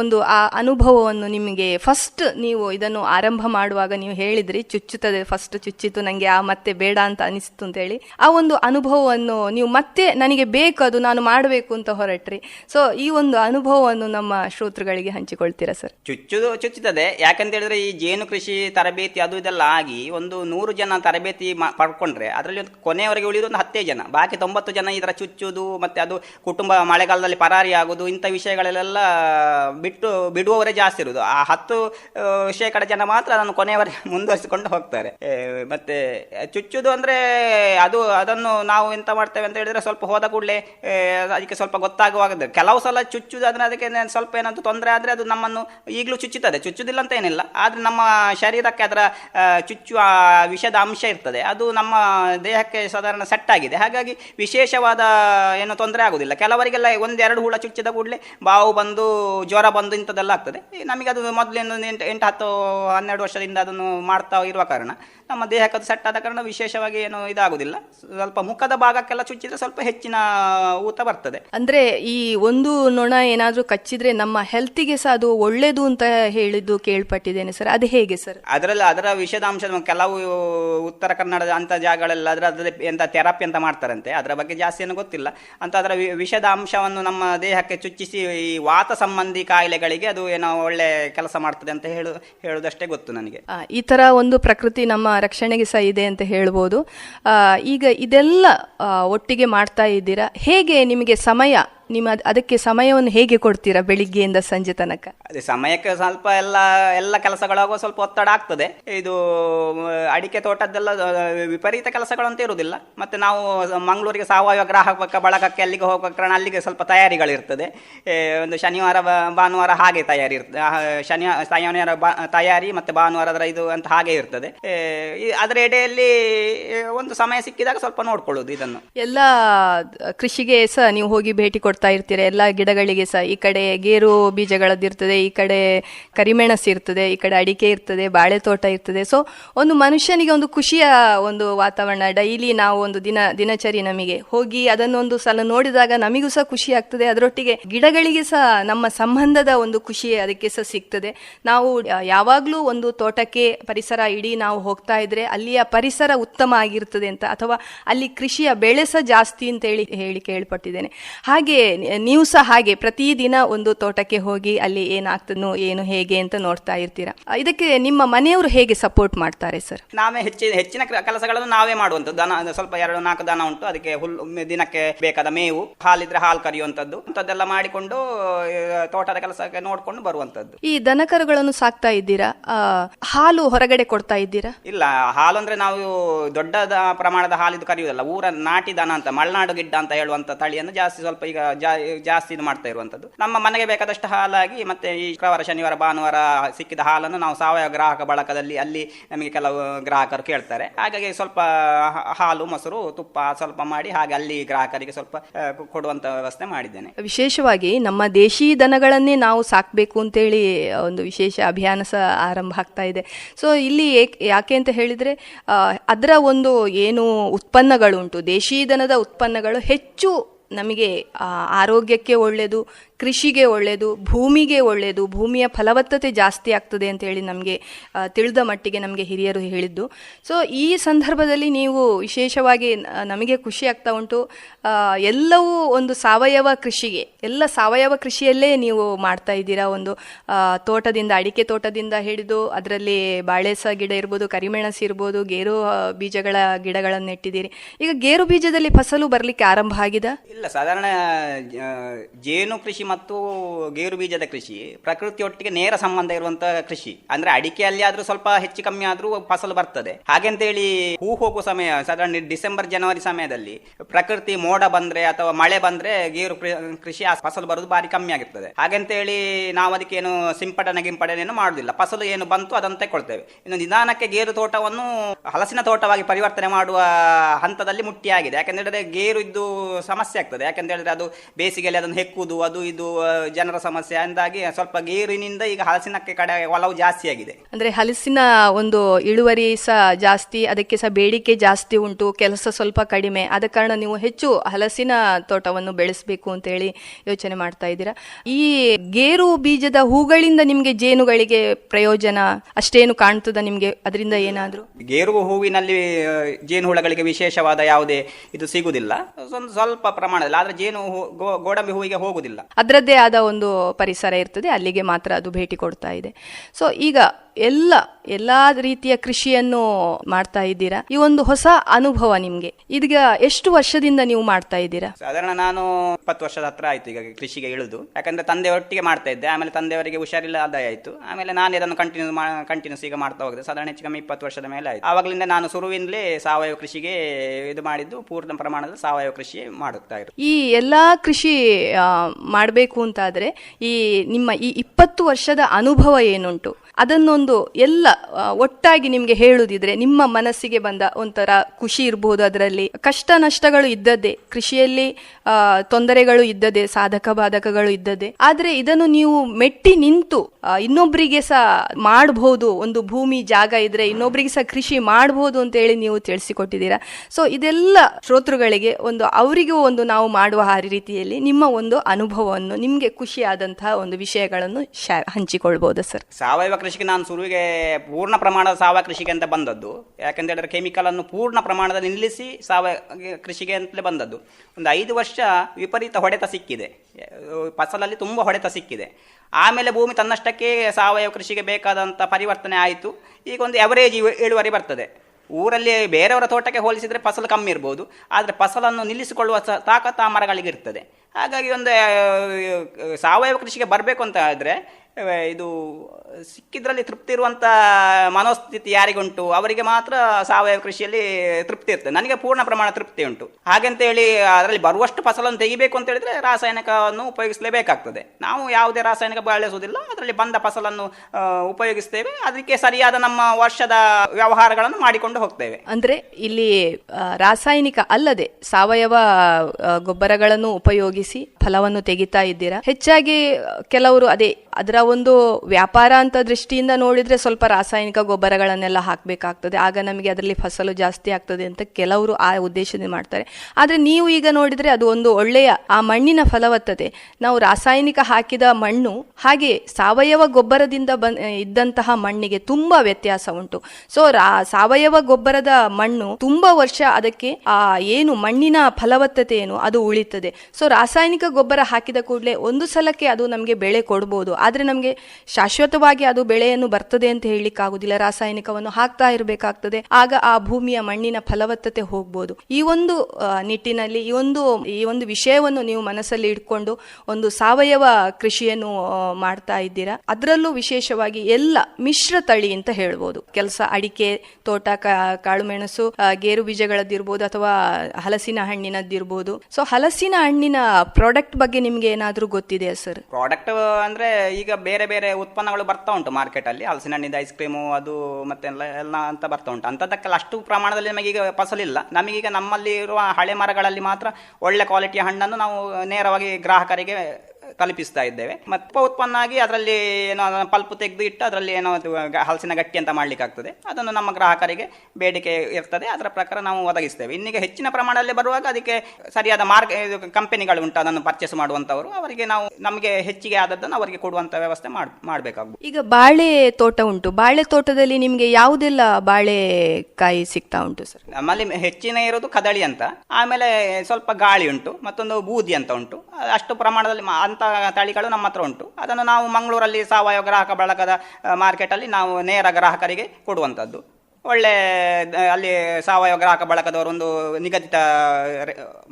ಒಂದು ಆ ಅನುಭವವನ್ನು ನಿಮಗೆ ಫಸ್ಟ್ ನೀವು ಇದನ್ನು ಆರಂಭ ಮಾಡುವಾಗ ನೀವು ಹೇಳಿದ್ರಿ, ಚುಚ್ಚುತ್ತದೆ ಫಸ್ಟ್ ಚುಚ್ಚಿತು ನನಗೆ ಆ ಮತ್ತೆ ಬೇಡ ಅಂತ ಅನಿಸ್ತು ಅಂತ ಹೇಳಿ. ಆ ಒಂದು ಅನುಭವವನ್ನು ನೀವು ಮತ್ತೆ ನನಗೆ ಬೇಕು, ಅದು ನಾನು ಮಾಡಬೇಕು ಅಂತ ಹೊರಟ್ರಿ. ಸೊ ಈ ಒಂದು ಅನುಭವವನ್ನು ನಮ್ಮ ಶ್ರೋತೃಗಳಿಗೆ ಹಂಚಿಕೊಳ್ತೀರಾ ಸರ್? ಚುಚ್ಚುದು ಚುಚ್ಚುತ್ತದೆ. ಯಾಕಂತ ಹೇಳಿದ್ರೆ ಈ ಜೇನು ಕೃಷಿ ತರಬೇತಿ ಅದು ಇದೆಲ್ಲ ಆಗಿ ಒಂದು ನೂರು ಜನ ತರಬೇತಿ ಪಡ್ಕೊಂಡ್ರೆ ಅದರಲ್ಲಿ ಒಂದು ಕೊನೆಯವರೆಗೆ ಉಳಿದು ಒಂದು ಹತ್ತೇ ಜನ. ಬಾಕಿ ತೊಂಬತ್ತು ಜನ ಇದರ ಚುಚ್ಚುದು ಮತ್ತೆ ಅದು ಕುಟುಂಬ ಮಳೆಗಾಲದಲ್ಲಿ ಪರಾರಿ ಆಗುದು ಇಂಥ ವಿಷಯಗಳೆಲ್ಲ ಬಿಟ್ಟು ಬಿಡುವವರೇ ಜಾಸ್ತಿ ಇರುವುದು ಆ ಹತ್ತು ಶೇಕಡ ಜನ ಮಾತ್ರ ಅದನ್ನು ಕೊನೆಯವರೆಗೆ *laughs* ಮುಂದುವರಿಸಿಕೊಂಡು ಹೋಗ್ತಾರೆ. ಮತ್ತೆ ಚುಚ್ಚುದು ಅಂದ್ರೆ ಅದು, ಅದನ್ನು ನಾವು ಎಂತ ಮಾಡ್ತೇವೆ ಅಂತ ಹೇಳಿದ್ರೆ ಸ್ವಲ್ಪ ಹೋದ ಕೂಡಲೇ ಅದಕ್ಕೆ ಸ್ವಲ್ಪ ಗೊತ್ತಾಗುವಾಗ ಕೆಲವು ಸಲ ಚುಚ್ಚುದಾದ್ರೆ ಅದಕ್ಕೆ ಏನ್ ಸ್ವಲ್ಪ ಏನಾದ್ರು ತೊಂದರೆ ಆದ್ರೆ ನಮ್ಮನ್ನು ಈಗಲೂ ಚುಚ್ಚುತ್ತದೆ. ಚುಚ್ಚುದಿಲ್ಲ ಅಂತ ಏನಿಲ್ಲ. ಆದ್ರೆ ನಮ್ಮ ಶರೀರಕ್ಕೆ ಅದರ ಚುಚ್ಚುವ ವಿಷದ ಅಂಶ ಇರ್ತದೆ. ಅದು ನಮ್ಮ ದೇಹಕ್ಕೆ ಸಾಧಾರಣ ಸೆಟ್ ಆಗಿದೆ ಹಾಗಾಗಿ ವಿಶೇಷವಾದ ಏನು ತೊಂದರೆ ಆಗುದಿಲ್ಲ ಕೆಲವರಿಗೆಲ್ಲ ಒಂದೆರಡು ಹುಳ ಚುಚ್ಚಿದ ಕೂಡಲೇ ಬಾವು ಬಂದು, ಜ್ವರ ಬಂದು ಇಂಥದ್ದೆಲ್ಲ ಆಗ್ತದೆ. ನಮಗೆ ಅದು ಮೊದಲಿನ ಎಂಟು ಎಂಟು, ಹತ್ತು, ಹನ್ನೆರಡು ವರ್ಷದಿಂದ ಅದನ್ನು ಮಾಡ್ತಾ ಇರುವ ಕಾರಣ ನಮ್ಮ ದೇಹಕ್ಕೆ ಅದು ಸೆಟ್ ಆದ ಕಾರಣ ವಿಶೇಷವಾಗಿ ಏನು ಇದಾಗುದಿಲ್ಲ ಸ್ವಲ್ಪ ಮುಖದ ಭಾಗಕ್ಕೆಲ್ಲ ಚುಚ್ಚಿದ್ರೆ ಸ್ವಲ್ಪ ಹೆಚ್ಚಿನ ಊತ ಬರ್ತದೆ. ಅಂದ್ರೆ ಈ ಒಂದು ನೊಣ ಏನಾದ್ರೂ ಕಚ್ಚಿದ್ರೆ ನಮ್ಮ ಹೆಲ್ತಿಗೆ ಸಹ ಅದು ಒಳ್ಳೇದು ಅಂತ ಹೇಳಿದ್ದು ಕೇಳ್ಪಟ್ಟಿದ್ದೇನೆ ಸರ್. ಅದು ಹೇಗೆ ಸರ್? ಅದರಲ್ಲಿ ಅದರ ವಿಷದ ಅಂಶ ಕೆಲವು ಉತ್ತರ ಕನ್ನಡದ ಅಂತ ಜಾಗಗಳಲ್ಲಿ ಅದರ ಅದರಲ್ಲಿ ಎಂತ ಥೆರಪಿ ಅಂತ ಮಾಡ್ತಾರಂತೆ. ಅದರ ಬಗ್ಗೆ ಜಾಸ್ತಿ ಏನು ಗೊತ್ತಿಲ್ಲ. ಅಂತ ಅದರ ವಿ- ವಿಷದ ಅಂಶವನ್ನು ನಮ್ಮ ದೇಹಕ್ಕೆ ಚುಚ್ಚಿಸಿ ಈ ವಾತ ಸಂಬಂಧಿ ಕಾಯಿಲೆಗಳಿಗೆ ಅದು ಏನೋ ಒಳ್ಳೆ ಕೆಲಸ ಮಾಡ್ತದೆ ಅಂತ ಹೇಳು ಹೇಳುದಷ್ಟೇ ಗೊತ್ತು ನನಗೆ. ಈ ತರ ಒಂದು ಪ್ರಕೃತಿ ನಮ್ಮ ರಕ್ಷಣೆಗೆ ಸಹ ಇದೆ ಅಂತ ಹೇಳ್ಬೋದು. ಈಗ ಇದೆಲ್ಲ ಒಟ್ಟಿಗೆ ಮಾಡ್ತಾ ಇದ್ದೀರಾ? ಹೇಗೆ ನಿಮಗೆ ಸಮಯ ನಿಮ್ಮ ಅದಕ್ಕೆ ಸಮಯವನ್ನು ಹೇಗೆ ಕೊಡ್ತೀರಾ ಬೆಳಿಗ್ಗೆಯಿಂದ ಸಂಜೆ ತನಕ? ಅದೇ ಸಮಯಕ್ಕೆ ಸ್ವಲ್ಪ ಎಲ್ಲ ಎಲ್ಲ ಕೆಲಸಗಳಾಗುವ ಸ್ವಲ್ಪ ಒತ್ತಡ ಆಗ್ತದೆ. ಇದು ಅಡಿಕೆ ತೋಟದ್ದೆಲ್ಲ ವಿಪರೀತ ವಿಪರೀತ ಕೆಲಸಗಳಂತ ಇರುವುದಿಲ್ಲ. ಮತ್ತೆ ನಾವು ಮಂಗಳೂರಿಗೆ ಸಾವಯವ ಗ್ರಾಹಕ ಬಳಕಕ್ಕೆ ಅಲ್ಲಿಗೆ ಹೋಗುವ ಕಾರಣ ಅಲ್ಲಿಗೆ ಸ್ವಲ್ಪ ತಯಾರಿಗಳಿರ್ತದೆ. ಒಂದು ಶನಿವಾರ ಭಾನುವಾರ ಹಾಗೆ ತಯಾರಿ ಇರ್ತದೆ ಶನಿ ಶನಿವಾರ ತಯಾರಿ ಮತ್ತೆ ಭಾನುವಾರದ ಅದರ ಇದು ಅಂತ ಹಾಗೆ ಇರ್ತದೆ. ಅದರ ಎಡೆಯಲ್ಲಿ ಒಂದು ಸಮಯ ಸಿಕ್ಕಿದಾಗ ಸ್ವಲ್ಪ ನೋಡ್ಕೊಳ್ಳೋದು ಇದನ್ನು. ಎಲ್ಲ ಕೃಷಿಗೆ ಸಹ ನೀವು ಹೋಗಿ ಭೇಟಿ ಕೊಡ್ತಾ ಇರ್ತೀರಾ. ಎಲ್ಲ ಗಿಡಗಳಿಗೆ ಸಹ ಈ ಕಡೆ ಗೇರು ಬೀಜಗಳದ್ದಿರ್ತದೆ ಈ ಕಡೆ ಕರಿಮೆಣಸು ಇರ್ತದೆ, ಈ ಕಡೆ ಅಡಿಕೆ ಇರ್ತದೆ ಬಾಳೆ ತೋಟ ಇರ್ತದೆ. ಸೊ ಒಂದು ಮನುಷ್ಯನಿಗೆ ಒಂದು ಖುಷಿಯ ಒಂದು ವಾತಾವರಣ ಡೈಲಿ ನಾವು ಒಂದು ದಿನ, ದಿನಚರಿ ನಮಗೆ ಹೋಗಿ ಅದನ್ನೊಂದು ಸಲ ನೋಡಿದಾಗ ನಮಗೂ ಸಹ ಖುಷಿ ಆಗ್ತದೆ. ಅದರೊಟ್ಟಿಗೆ ಗಿಡಗಳಿಗೆ ಸಹ ನಮ್ಮ ಸಂಬಂಧದ ಒಂದು ಖುಷಿ ಅದಕ್ಕೆ ಸಹ ಸಿಗ್ತದೆ. ನಾವು ಯಾವಾಗಲೂ ಒಂದು ತೋಟಕ್ಕೆ ಪರಿಸರ ಇಡೀ ನಾವು ಹೋಗ್ತಾ ಇದ್ರೆ ಅಲ್ಲಿಯ ಪರಿಸರ ಉತ್ತಮ ಆಗಿರ್ತದೆ ಅಂತ, ಅಥವಾ ಅಲ್ಲಿ ಕೃಷಿಯ ಬೆಳೆ ಸಹ ಜಾಸ್ತಿ ಅಂತ ಹೇಳಿ ಹೇಳಿ ಕೇಳ್ಪಟ್ಟಿದ್ದೇನೆ. ಹಾಗೆ ನೀವು ಸಹ ಹಾಗೆ ಪ್ರತಿದಿನ ಒಂದು ತೋಟಕ್ಕೆ ಹೋಗಿ ಅಲ್ಲಿ ಏನಾಗ್ತದೋ ಏನು ಹೇಗೆ ಅಂತ ನೋಡ್ತಾ ಇರ್ತೀರಾ? ಇದಕ್ಕೆ ನಿಮ್ಮ ಮನೆಯವರು ಹೇಗೆ ಸಪೋರ್ಟ್ ಮಾಡ್ತಾರೆ ಸರ್ ನಾವೇ ಹೆಚ್ಚಿನ ಹೆಚ್ಚಿನ ಕೆಲಸಗಳನ್ನು ನಾವೇ ಮಾಡುವಂಥದ್ದು. ದನ ಸ್ವಲ್ಪ ಎರಡು ನಾಲ್ಕು ದನ ಉಂಟು. ಅದಕ್ಕೆ ಹುಲ್ಲು ದಿನಕ್ಕೆ ಬೇಕಾದ ಮೇವು ಹಾಲಿದ್ರೆ ಹಾಲು ಕರೆಯುವಂಥದ್ದು. ಅಂಥದ್ದೆಲ್ಲ ಮಾಡಿಕೊಂಡು ತೋಟದ ಕೆಲಸಕ್ಕೆ ನೋಡಿಕೊಂಡು ಬರುವಂತದ್ದು ಈ ದನಕರುಗಳನ್ನು ಸಾಕ್ತಾ ಇದ್ದೀರಾ? ಹಾಲು ಹೊರಗಡೆ ಕೊಡ್ತಾ ಇದ್ದೀರಾ? ಇಲ್ಲ ಹಾಲು ಅಂದ್ರೆ ನಾವು ದೊಡ್ಡ ಪ್ರಮಾಣದ ಹಾಲಿದ್ದು ಕರೆಯುವುದಲ್ಲ. ಊರ ನಾಟಿ ದನ ಅಂತ ಮಲ್ನಾಡು ಗಿಡ್ಡ ಅಂತ ಹೇಳುವಂತ ತಳಿಯನ್ನು ಜಾಸ್ತಿ ಸ್ವಲ್ಪ ಈಗ ಜಾಸ್ತಿ ಇದು ಮಾಡ್ತಾ ಇರುವಂತದ್ದು. ನಮ್ಮ ಮನೆಗೆ ಬೇಕಾದಷ್ಟು ಹಾಲಾಗಿ ಮತ್ತೆ ಈ ಶುಕ್ರವಾರ, ಶನಿವಾರ, ಭಾನುವಾರ ಸಿಕ್ಕಿದ ಹಾಲನ್ನು ನಾವು ಸಾವಯವ ಗ್ರಾಹಕ ಬಳಕದಲ್ಲಿ ಅಲ್ಲಿ ನಮಗೆ ಕೆಲವು ಗ್ರಾಹಕರು ಕೇಳ್ತಾರೆ. ಹಾಗಾಗಿ ಸ್ವಲ್ಪ ಹಾಲು, ಮೊಸರು, ತುಪ್ಪ ಸ್ವಲ್ಪ ಮಾಡಿ ಹಾಗೆ ಅಲ್ಲಿ ಗ್ರಾಹಕರಿಗೆ ಸ್ವಲ್ಪ ಕೊಡುವಂತ ವ್ಯವಸ್ಥೆ ಮಾಡಿದ್ದೇನೆ. ವಿಶೇಷವಾಗಿ ನಮ್ಮ ದೇಶಿ ದನಗಳನ್ನೇ ನಾವು ಸಾಕಬೇಕು ಅಂತೇಳಿ ಒಂದು ವಿಶೇಷ ಅಭಿಯಾನ ಸಹ ಆರಂಭ ಆಗ್ತಾ ಇದೆ. ಸೊ ಇಲ್ಲಿ ಯಾಕೆ ಅಂತ ಹೇಳಿದರೆ ಅದರ ಒಂದು ಏನು ಉತ್ಪನ್ನಗಳುಂಟು, ದೇಶಿ ದನದ ಉತ್ಪನ್ನಗಳು ಹೆಚ್ಚು ನಮಗೆ ಆರೋಗ್ಯಕ್ಕೆ ಒಳ್ಳೆಯದು ಕೃಷಿಗೆ ಒಳ್ಳೆಯದು ಭೂಮಿಗೆ ಒಳ್ಳೆಯದು ಭೂಮಿಯ ಫಲವತ್ತತೆ ಜಾಸ್ತಿ ಆಗ್ತದೆ ಅಂತ ಹೇಳಿ ನಮಗೆ ತಿಳಿದ ಮಟ್ಟಿಗೆ ನಮಗೆ ಹಿರಿಯರು ಹೇಳಿದ್ದು. ಸೊ ಈ ಸಂದರ್ಭದಲ್ಲಿ ನೀವು ವಿಶೇಷವಾಗಿ ನಮಗೆ ಖುಷಿ ಆಗ್ತಾ ಉಂಟು. ಎಲ್ಲವೂ ಒಂದು ಸಾವಯವ ಕೃಷಿಗೆ, ಎಲ್ಲ ಸಾವಯವ ಕೃಷಿಯಲ್ಲೇ ನೀವು ಮಾಡ್ತಾ ಇದ್ದೀರಾ? ಒಂದು ತೋಟದಿಂದ, ಅಡಿಕೆ ತೋಟದಿಂದ ಹಿಡಿದು, ಅದರಲ್ಲಿ ಬಾಳೆಸ ಗಿಡ ಇರ್ಬೋದು, ಕರಿಮೆಣಸು ಇರ್ಬೋದು, ಗೇರು ಬೀಜಗಳ ಗಿಡಗಳನ್ನು ನೆಟ್ಟಿದ್ದೀರಿ ಈಗ ಗೇರು ಬೀಜದಲ್ಲಿ ಫಸಲು ಬರಲಿಕ್ಕೆ ಆರಂಭ ಆಗಿದೆ? ಇಲ್ಲ, ಸಾಧಾರಣ ಜೇನು ಕೃಷಿ ಮತ್ತು ಗೇರು ಬೀಜದ ಕೃಷಿ ಪ್ರಕೃತಿಯೊಟ್ಟಿಗೆ ನೇರ ಸಂಬಂಧ ಇರುವಂತಹ ಕೃಷಿ. ಅಂದ್ರೆ ಅಡಿಕೆಯಲ್ಲಿ ಆದ್ರೂ ಸ್ವಲ್ಪ ಹೆಚ್ಚು ಕಮ್ಮಿ ಆದ್ರೂ ಫಸಲು ಬರ್ತದೆ. ಹಾಗೆಂತೇಳಿ ಹೂ ಹೋಗುವ ಸಮಯ, ಸಾಧಾರಣ ಡಿಸೆಂಬರ್, ಜನವರಿ ಸಮಯದಲ್ಲಿ ಪ್ರಕೃತಿ ಮೋಡ ಬಂದ್ರೆ ಅಥವಾ ಮಳೆ ಬಂದ್ರೆ ಗೇರು ಕೃಷಿ ಆ ಫಸಲು ಬರೋದು ಬಾರಿ ಕಮ್ಮಿ ಆಗಿರ್ತದೆ. ಹಾಗೆಂತೇಳಿ ನಾವು ಅದಕ್ಕೆ ಏನು ಸಿಂಪಡಣೆ ಏನು ಮಾಡುದಿಲ್ಲ. ಫಸಲು ಏನು ಬಂತು ಅದನ್ನು ತೆಗೊಳ್ತೇವೆ ಇನ್ನು ನಿಧಾನಕ್ಕೆ ಗೇರು ತೋಟವನ್ನು ಹಲಸಿನ ತೋಟವಾಗಿ ಪರಿವರ್ತನೆ ಮಾಡುವ ಹಂತದಲ್ಲಿ ಮುಟ್ಟಿಯಾಗಿದೆ. ಯಾಕಂತ ಹೇಳಿದ್ರೆ ಗೇರು ಇದ್ದು ಸಮಸ್ಯೆ ಆಗ್ತದೆ. ಯಾಕಂತ ಹೇಳಿದ್ರೆ ಅದು ಬೇಸಿಗೆಯಲ್ಲಿ ಅದನ್ನು ಹೆಕ್ಕುವುದು ಅದು ಇದು ಜನರ ಸಮಸ್ಯೆ. ಅಂದಾಗಿ ಸ್ವಲ್ಪ ಗೇರಿನಿಂದ ಈಗ ಹಲಸಿನಕ್ಕೆ ಕಡೆ ಒಲವು ಜಾಸ್ತಿ ಆಗಿದೆ. ಅಂದ್ರೆ ಹಲಸಿನ ಒಂದು ಇಳುವರಿ ಸಹ ಜಾಸ್ತಿ ಅದಕ್ಕೆ ಸಹ ಬೇಡಿಕೆ ಜಾಸ್ತಿ ಉಂಟು ಕೆಲಸ ಸ್ವಲ್ಪ ಕಡಿಮೆ. ಆದ ಕಾರಣ ನೀವು ಹೆಚ್ಚು ಹಲಸಿನ ತೋಟವನ್ನು ಬೆಳೆಸಬೇಕು ಅಂತ ಹೇಳಿ ಯೋಚನೆ ಮಾಡ್ತಾ ಇದ್ದೀರಾ. ಈ ಗೇರು ಬೀಜದ ಹೂಗಳಿಂದ ನಿಮಗೆ ಜೇನುಗಳಿಗೆ ಪ್ರಯೋಜನ ಅಷ್ಟೇನು ಕಾಣ್ತದ ನಿಮಗೆ? ಅದರಿಂದ ಏನಾದರೂ? ಗೇರು ಹೂವಿನಲ್ಲಿ ಜೇನುಹುಳಗಳಿಗೆ ವಿಶೇಷವಾದ ಯಾವುದೇ ಇದು ಸಿಗುವುದಿಲ್ಲ ಸ್ವಲ್ಪ ಸ್ವಲ್ಪ ಪ್ರಮಾಣದಲ್ಲಿ ಆದ್ರೆ ಜೇನು ಗೋಡಂಬಿ ಹೂವಿಗೆ ಹೋಗುದಿಲ್ಲ. ಅದರದ್ದೇ ಆದ ಒಂದು ಪರಿಸರ ಇರ್ತದೆ. ಅಲ್ಲಿಗೆ ಮಾತ್ರ ಅದು ಭೇಟಿ ಕೊಡ್ತಾ ಇದೆ. ಸೊ ಈಗ ಎಲ್ಲ ಎಲ್ಲಾ ರೀತಿಯ ಕೃಷಿಯನ್ನು ಮಾಡ್ತಾ ಇದ್ದೀರಾ? ಈ ಒಂದು ಹೊಸ ಅನುಭವ ನಿಮ್ಗೆ. ಇದೀಗ ಎಷ್ಟು ವರ್ಷದಿಂದ ನೀವು ಮಾಡ್ತಾ ಇದ್ದೀರಾ? ಸಾಧಾರಣ ನಾನು ಇಪ್ಪತ್ತು ವರ್ಷದ ಹತ್ರ ಆಯ್ತು ಈಗ ಕೃಷಿಗೆ ಇಳಿದು. ಯಾಕಂದ್ರೆ ತಂದೆ ಒಟ್ಟಿಗೆ ಮಾಡ್ತಾ ಇದ್ದೆ. ಆಮೇಲೆ ತಂದೆಯವರಿಗೆ ಹುಷಾರಿಲ್ಲ ಆದಾಯ ಆಯ್ತು. ಆಮೇಲೆ ನಾನು ಇದನ್ನು ಕಂಟಿನ್ಯೂ ಕಂಟಿನ್ಯೂಸ್ ಈಗ ಮಾಡ್ತಾ ಹೋಗಿದೆ ಸಾಧಾರಣ ಹೆಚ್ಚು ಕಮ್ಮಿ ಇಪ್ಪತ್ತು ವರ್ಷದ ಮೇಲೆ ಆಯ್ತು. ಆವಾಗಲಿಂದ ನಾನು ಶುರುವಿನಲೇ ಸಾವಯವ ಕೃಷಿಗೆ ಇದು ಮಾಡಿದ್ದು ಪೂರ್ಣ ಪ್ರಮಾಣದ ಸಾವಯವ ಕೃಷಿ ಮಾಡುತ್ತಾ ಇರೋದು. ಈ ಎಲ್ಲಾ ಕೃಷಿ ಮಾಡಬೇಕು ಅಂತಾದ್ರೆ ಈ ನಿಮ್ಮ ಈ ಇಪ್ಪತ್ತು ವರ್ಷದ ಅನುಭವ ಏನುಂಟು? ಅದನ್ನೊಂದು ಎಲ್ಲ ಒಟ್ಟಾಗಿ ನಿಮ್ಗೆ ಹೇಳುದಿದ್ರೆ ನಿಮ್ಮ ಮನಸ್ಸಿಗೆ ಬಂದ ಒಂಥರ ಖುಷಿ ಇರಬಹುದು ಅದರಲ್ಲಿ. ಕಷ್ಟ ನಷ್ಟಗಳು ಇದ್ದದ್ದೇ, ಕೃಷಿಯಲ್ಲಿ ತೊಂದರೆಗಳು ಇದ್ದದೆ ಸಾಧಕ ಬಾಧಕಗಳು ಇದ್ದದೆ ಆದ್ರೆ ಇದನ್ನು ನೀವು ಮೆಟ್ಟಿ ನಿಂತು ಇನ್ನೊಬ್ಬರಿಗೆ ಸಹ ಮಾಡಬಹುದು ಒಂದು ಭೂಮಿ ಜಾಗ ಇದ್ರೆ ಇನ್ನೊಬ್ಬರಿಗೆ ಸಹ ಕೃಷಿ ಮಾಡಬಹುದು ಅಂತ ಹೇಳಿ ನೀವು ತಿಳಿಸಿಕೊಟ್ಟಿದ್ದೀರಾ. ಸೊ ಇದೆಲ್ಲ ಶ್ರೋತೃಗಳಿಗೆ ಒಂದು, ಅವರಿಗೂ ಒಂದು ನಾವು ಮಾಡುವ ಆ ರೀತಿಯಲ್ಲಿ ನಿಮ್ಮ ಒಂದು ಅನುಭವವನ್ನು, ನಿಮ್ಗೆ ಖುಷಿಯಾದಂತಹ ಒಂದು ವಿಷಯಗಳನ್ನು ಹಂಚಿಕೊಳ್ಬಹುದಾ ಸರ್? ಸಾವಯವ ಕೃಷಿಗೆ ನಾನು ಶುರುವಿಗೆ ಪೂರ್ಣ ಪ್ರಮಾಣದ ಸಾವಯವ ಕೃಷಿಗೆ ಅಂತ ಬಂದದ್ದು. ಯಾಕಂತ ಹೇಳಿದ್ರೆ ಕೆಮಿಕಲ್ ಅನ್ನು ಪೂರ್ಣ ಪ್ರಮಾಣದಲ್ಲಿ ನಿಲ್ಲಿಸಿ ಸಾವಯವ ಕೃಷಿಗೆ ಅಂತಲೇ ಬಂದದ್ದು. ಒಂದು ಐದು ವರ್ಷ ವಿಪರೀತ ಹೊಡೆತ ಸಿಕ್ಕಿದೆ. ಫಸಲಲ್ಲಿ ತುಂಬ ಹೊಡೆತ ಸಿಕ್ಕಿದೆ. ಆಮೇಲೆ ಭೂಮಿ ತನ್ನಷ್ಟಕ್ಕೆ ಸಾವಯವ ಕೃಷಿಗೆ ಬೇಕಾದಂಥ ಪರಿವರ್ತನೆ ಆಯಿತು. ಈಗ ಒಂದು ಎವರೇಜ್ ಇಳುವರಿ ಬರ್ತದೆ. ಊರಲ್ಲಿ ಬೇರೆಯವರ ತೋಟಕ್ಕೆ ಹೋಲಿಸಿದರೆ ಫಸಲು ಕಮ್ಮಿ ಇರ್ಬೋದು. ಆದರೆ ಫಸಲನ್ನು ನಿಲ್ಲಿಸಿಕೊಳ್ಳುವ ತಾಕತ್ತು ಆ ಮರಗಳಿಗೆ ಇರ್ತದೆ. ಹಾಗಾಗಿ ಒಂದು ಸಾವಯವ ಕೃಷಿಗೆ ಬರಬೇಕು ಅಂತ ಆದರೆ ಇದು ಸಿಕ್ಕಿದ್ರಲ್ಲಿ ತೃಪ್ತಿ ಇರುವಂಥ ಮನೋಸ್ಥಿತಿ ಯಾರಿಗುಂಟು, ಅವರಿಗೆ ಮಾತ್ರ ಸಾವಯವ ಕೃಷಿಯಲ್ಲಿ ತೃಪ್ತಿ ಇರ್ತದೆ. ನನಗೆ ಪೂರ್ಣ ಪ್ರಮಾಣ ತೃಪ್ತಿ ಉಂಟು. ಹಾಗಂತ ಹೇಳಿ ಅದರಲ್ಲಿ ಬರುವಷ್ಟು ಫಸಲನ್ನು ತೆಗಿಬೇಕು ಅಂತ ಹೇಳಿದ್ರೆ ರಾಸಾಯನಿಕವನ್ನು ಉಪಯೋಗಿಸಲೇಬೇಕಾಗ್ತದೆ. ನಾವು ಯಾವುದೇ ರಾಸಾಯನಿಕ ಬಳಸುವುದಿಲ್ಲ, ಅದರಲ್ಲಿ ಬಂದ ಫಸಲನ್ನು ಉಪಯೋಗಿಸ್ತೇವೆ. ಅದಕ್ಕೆ ಸರಿಯಾದ ನಮ್ಮ ವರ್ಷದ ವ್ಯವಹಾರಗಳನ್ನು ಮಾಡಿಕೊಂಡು ಹೋಗ್ತೇವೆ. ಅಂದ್ರೆ ಇಲ್ಲಿ ರಾಸಾಯನಿಕ ಅಲ್ಲದೆ ಸಾವಯವ ಗೊಬ್ಬರಗಳನ್ನು ಉಪಯೋಗಿಸಿ ಫಲವನ್ನು ತೆಗಿತಾ ಇದ್ದೀರಾ? ಹೆಚ್ಚಾಗಿ ಕೆಲವರು ಅದೇ, ಅದರ ಒಂದು ವ್ಯಾಪಾರ ಅಂತ ದೃಷ್ಟಿಯಿಂದ ನೋಡಿದರೆ ಸ್ವಲ್ಪ ರಾಸಾಯನಿಕ ಗೊಬ್ಬರಗಳನ್ನೆಲ್ಲ ಹಾಕಬೇಕಾಗ್ತದೆ. ಆಗ ನಮಗೆ ಅದರಲ್ಲಿ ಫಸಲು ಜಾಸ್ತಿ ಆಗ್ತದೆ ಅಂತ ಕೆಲವರು ಆ ಉದ್ದೇಶದಿಂದ ಮಾಡ್ತಾರೆ. ಆದರೆ ನೀವು ಈಗ ನೋಡಿದರೆ ಅದು ಒಂದು ಒಳ್ಳೆಯ, ಆ ಮಣ್ಣಿನ ಫಲವತ್ತತೆ. ನಾವು ರಾಸಾಯನಿಕ ಹಾಕಿದ ಮಣ್ಣು, ಹಾಗೆ ಸಾವಯವ ಗೊಬ್ಬರದಿಂದ ಬನ್, ಇದ್ದಂತಹ ಮಣ್ಣಿಗೆ ತುಂಬ ವ್ಯತ್ಯಾಸ ಉಂಟು. ಸೊ ರಾ, ಸಾವಯವ ಗೊಬ್ಬರದ ಮಣ್ಣು ತುಂಬ ವರ್ಷ ಅದಕ್ಕೆ, ಆ, ಏನು ಮಣ್ಣಿನ ಫಲವತ್ತತೆ ಏನು ಅದು ಉಳಿತದೆ. ಸೊ ರಾಸಾಯನಿಕ ಗೊಬ್ಬರ ಹಾಕಿದ ಕೂಡಲೇ ಒಂದು ಸಲಕ್ಕೆ ಅದು ನಮಗೆ ಬೆಳೆ ಕೊಡ್ಬೋದು. ಆದ್ರೆ ನಮಗೆ ಶಾಶ್ವತವಾಗಿ ಅದು ಬೆಳೆಯನ್ನು ಬರ್ತದೆ ಅಂತ ಹೇಳಲಿಕ್ಕೆ ಆಗುದಿಲ್ಲ ರಾಸಾಯನಿಕವನ್ನು ಹಾಕ್ತಾ ಇರಬೇಕಾಗ್ತದೆ. ಆಗ ಆ ಭೂಮಿಯ ಮಣ್ಣಿನ ಫಲವತ್ತತೆ ಹೋಗ್ಬೋದು. ಈ ಒಂದು ನಿಟ್ಟಿನಲ್ಲಿ ಈ ಒಂದು ಈ ಒಂದು ವಿಷಯವನ್ನು ನೀವು ಮನಸ್ಸಲ್ಲಿ ಇಟ್ಕೊಂಡು ಒಂದು ಸಾವಯವ ಕೃಷಿಯನ್ನು ಮಾಡ್ತಾ ಇದ್ದೀರಾ? ಅದರಲ್ಲೂ ವಿಶೇಷವಾಗಿ ಎಲ್ಲ ಮಿಶ್ರ ತಳಿ ಅಂತ ಹೇಳ್ಬೋದು. ಕೆಲಸ ಅಡಿಕೆ, ತೋಟ ಕಾಳುಮೆಣಸು ಗೇರು ಬೀಜಗಳದ್ದಿರ್ಬೋದು ಅಥವಾ ಹಲಸಿನ ಹಣ್ಣಿನದ್ದಿರ್ಬೋದು. ಸೊ ಹಲಸಿನ ಹಣ್ಣಿನ ಪ್ರಾಡಕ್ಟ್ ಬಗ್ಗೆ ನಿಮ್ಗೆ ಏನಾದ್ರೂ ಗೊತ್ತಿದೆಯಾ ಸರ್ ಪ್ರಾಡಕ್ಟ್ ಅಂದ್ರೆ ಈಗ ಬೇರೆ ಬೇರೆ ಉತ್ಪನ್ನಗಳು ಬರ್ತಾ ಉಂಟು ಮಾರ್ಕೆಟಲ್ಲಿ ಹಲಸಿನ ಹಣ್ಣಿಂದ ಐಸ್ ಕ್ರೀಮು ಅದು ಮತ್ತೆ ಎಲ್ಲ ಎಲ್ಲ ಅಂತ ಬರ್ತಾ ಉಂಟು. ಅಂಥದ್ದಕ್ಕೆಲ್ಲ ಅಷ್ಟು ಪ್ರಮಾಣದಲ್ಲಿ ನಮಗೀಗ ಫಸಲಿಲ್ಲ. ನಮಗೀಗ ನಮ್ಮಲ್ಲಿ ಇರುವ ಹಳೆ ಮರಗಳಲ್ಲಿ ಮಾತ್ರ ಒಳ್ಳೆ ಕ್ವಾಲಿಟಿಯ ಹಣ್ಣನ್ನು ನಾವು ನೇರವಾಗಿ ಗ್ರಾಹಕರಿಗೆ ತಲುಪಿಸ್ತಾ ಇದ್ದೇವೆ. ಮತ್ತು ಉಪ ಉತ್ಪನ್ನ ಆಗಿ ಅದರಲ್ಲಿ ಏನೋ ಪಲ್ಪ್ ತೆಗೆದು ಇಟ್ಟು ಅದರಲ್ಲಿ ಏನೋ ಹಲಸಿನ ಗಟ್ಟಿ ಅಂತ ಮಾಡ್ಲಿಕ್ಕೆ ಆಗ್ತದೆ ಅದನ್ನು ನಮ್ಮ ಗ್ರಾಹಕರಿಗೆ ಬೇಡಿಕೆ ಇರ್ತದೆ. ಅದರ ಪ್ರಕಾರ ನಾವು ಒದಗಿಸ್ತೇವೆ. ಇನ್ನೀಗ ಹೆಚ್ಚಿನ ಪ್ರಮಾಣದಲ್ಲಿ ಬರುವಾಗ ಅದಕ್ಕೆ ಸರಿಯಾದ ಮಾರ್ಕ್ ಕಂಪನಿಗಳು ಉಂಟು. ಅದನ್ನು ಪರ್ಚೇಸ್ ಮಾಡುವಂಥವರು. ಅವರಿಗೆ ನಾವು ನಮಗೆ ಹೆಚ್ಚಿಗೆ ಆದದ್ದನ್ನು ಅವರಿಗೆ ಕೊಡುವಂಥ ವ್ಯವಸ್ಥೆ ಮಾಡ್ ಮಾಡಬೇಕಾಗ್ಬೋದು. ಈಗ ಬಾಳೆ ತೋಟ ಉಂಟು. ಬಾಳೆ ತೋಟದಲ್ಲಿ ನಿಮಗೆ ಯಾವುದೆಲ್ಲ ಬಾಳೆಕಾಯಿ ಸಿಗ್ತಾ ಉಂಟು ಸರ್? ನಮ್ಮಲ್ಲಿ ಹೆಚ್ಚಿನ ಇರೋದು ಕದಳಿ ಅಂತ. ಆಮೇಲೆ ಸ್ವಲ್ಪ ಗಾಳಿ ಉಂಟು. ಮತ್ತೊಂದು ಬೂದಿ ಅಂತ ಉಂಟು. ಅಷ್ಟು ಪ್ರಮಾಣದಲ್ಲಿ ಮ- ಅಂತ ತಳಿಗಳು ನಮ್ಮ ಹತ್ರ ಉಂಟು. ಅದನ್ನು ನಾವು ಮಂಗಳೂರಲ್ಲಿ ಸಾವಯವ ಗ್ರಾಹಕ ಬಳಗದ ಮಾರ್ಕೆಟಲ್ಲಿ ನಾವು ನೇರ ಗ್ರಾಹಕರಿಗೆ ಕೊಡುವಂಥದ್ದು. ಒಳ್ಳೆ ಅಲ್ಲಿ ಸಾವಯವ ಗ್ರಾಹಕ ಬಳಕದವರು ಒಂದು ನಿಗದಿತ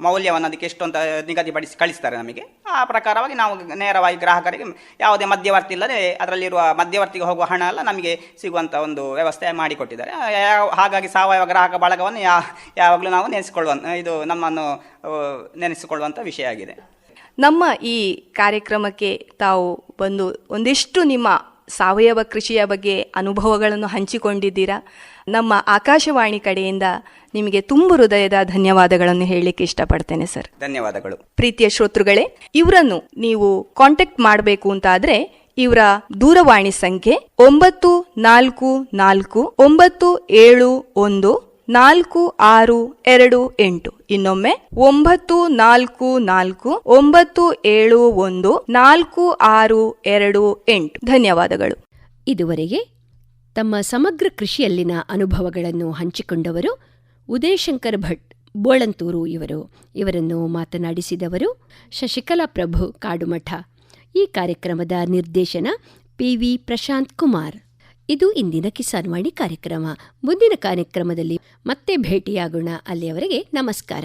ಮೌಲ್ಯವನ್ನು ಅದಕ್ಕೆ ಎಷ್ಟು ಅಂತ ನಿಗದಿಪಡಿಸಿ ಕಳಿಸ್ತಾರೆ ನಮಗೆ. ಆ ಪ್ರಕಾರವಾಗಿ ನಾವು ನೇರವಾಗಿ ಗ್ರಾಹಕರಿಗೆ ಯಾವುದೇ ಮಧ್ಯವರ್ತಿ ಇಲ್ಲದೆ ಅದರಲ್ಲಿರುವ ಮಧ್ಯವರ್ತಿಗೆ ಹೋಗುವ ಹಣ ಎಲ್ಲ ನಮಗೆ ಸಿಗುವಂಥ ಒಂದು ವ್ಯವಸ್ಥೆ ಮಾಡಿಕೊಟ್ಟಿದ್ದಾರೆ. ಹಾಗಾಗಿ ಸಾವಯವ ಗ್ರಾಹಕ ಬಳಗವನ್ನು ಯಾ, ಯಾವಾಗಲೂ ನಾವು ನೆನೆಸಿಕೊಳ್ಳುವ, ಇದು ನಮ್ಮನ್ನು ನೆನೆಸಿಕೊಳ್ಳುವಂಥ ವಿಷಯ ಆಗಿದೆ. ನಮ್ಮ ಈ ಕಾರ್ಯಕ್ರಮಕ್ಕೆ ತಾವು ಬಂದು ಒಂದಿಷ್ಟು ನಿಮ್ಮ ಸಾವಯವ ಕೃಷಿಯ ಬಗ್ಗೆ ಅನುಭವಗಳನ್ನು ಹಂಚಿಕೊಂಡಿದ್ದೀರಾ? ನಮ್ಮ ಆಕಾಶವಾಣಿ ಕಡೆಯಿಂದ ನಿಮಗೆ ತುಂಬು ಹೃದಯದ ಧನ್ಯವಾದಗಳನ್ನು ಹೇಳಲಿಕ್ಕೆ ಇಷ್ಟಪಡ್ತೇನೆ ಸರ್. ಧನ್ಯವಾದಗಳು. ಪ್ರೀತಿಯ ಶ್ರೋತೃಗಳೇ ಇವರನ್ನು ನೀವು ಕಾಂಟ್ಯಾಕ್ಟ್ ಮಾಡಬೇಕು ಅಂತಾದ್ರೆ ಇವರ ದೂರವಾಣಿ ಸಂಖ್ಯೆ ಒಂಬತ್ತು ನಾಲ್ಕು ನಾಲ್ಕು ಒಂಬತ್ತು ಏಳು ಒಂದು ನಾಲ್ಕು, ಆರು, ಎರಡು, ಎಂಟು. ಇನ್ನೊಮ್ಮೆ ಒಂಬತ್ತು, ನಾಲ್ಕು ನಾಲ್ಕು, ಒಂಬತ್ತು, ಏಳು, ಒಂದು, ನಾಲ್ಕು, ಆರು, ಎರಡು, ಎಂಟು. ಧನ್ಯವಾದಗಳು. ಇದುವರೆಗೆ ತಮ್ಮ ಸಮಗ್ರ ಕೃಷಿಯಲ್ಲಿನ ಅನುಭವಗಳನ್ನು ಹಂಚಿಕೊಂಡವರು ಉದಯಶಂಕರ್ ಭಟ್ ಬೋಳಂತೂರು ಇವರು. ಇವರನ್ನು ಮಾತನಾಡಿಸಿದವರು ಶಶಿಕಲಾ ಪ್ರಭು ಕಾಡುಮಠ. ಈ ಕಾರ್ಯಕ್ರಮದ ನಿರ್ದೇಶನ ಪಿವಿ ಪ್ರಶಾಂತ್ ಕುಮಾರ್. ಇದು ಇಂದಿನ ಕಿಸಾನ್ ವಾಣಿ ಕಾರ್ಯಕ್ರಮ. ಮುಂದಿನ ಕಾರ್ಯಕ್ರಮದಲ್ಲಿ ಮತ್ತೆ ಭೇಟಿಯಾಗೋಣ. ಅಲ್ಲಿಯವರೆಗೆ ನಮಸ್ಕಾರ.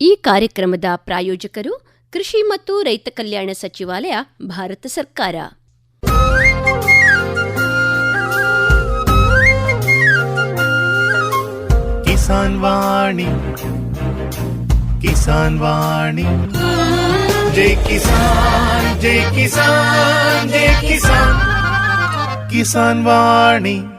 ಈ ಕಾರ್ಯಕ್ರಮದ ಪ್ರಾಯೋಜಕರು ಕೃಷಿ ಮತ್ತು ರೈತ ಕಲ್ಯಾಣ ಸಚಿವಾಲಯ, ಭಾರತ ಸರ್ಕಾರ. ಕಿಸಾನ್ ವಾಣಿ ಕಿಸಾನ್ ವಾಣಿ. ಜೈ ಕಿಸಾನ್ ಜೈ ಕಿಸಾನ್ ಜೈ ಕಿಸಾನ್. ಕಿಸಾನ್ ವಾಣಿ.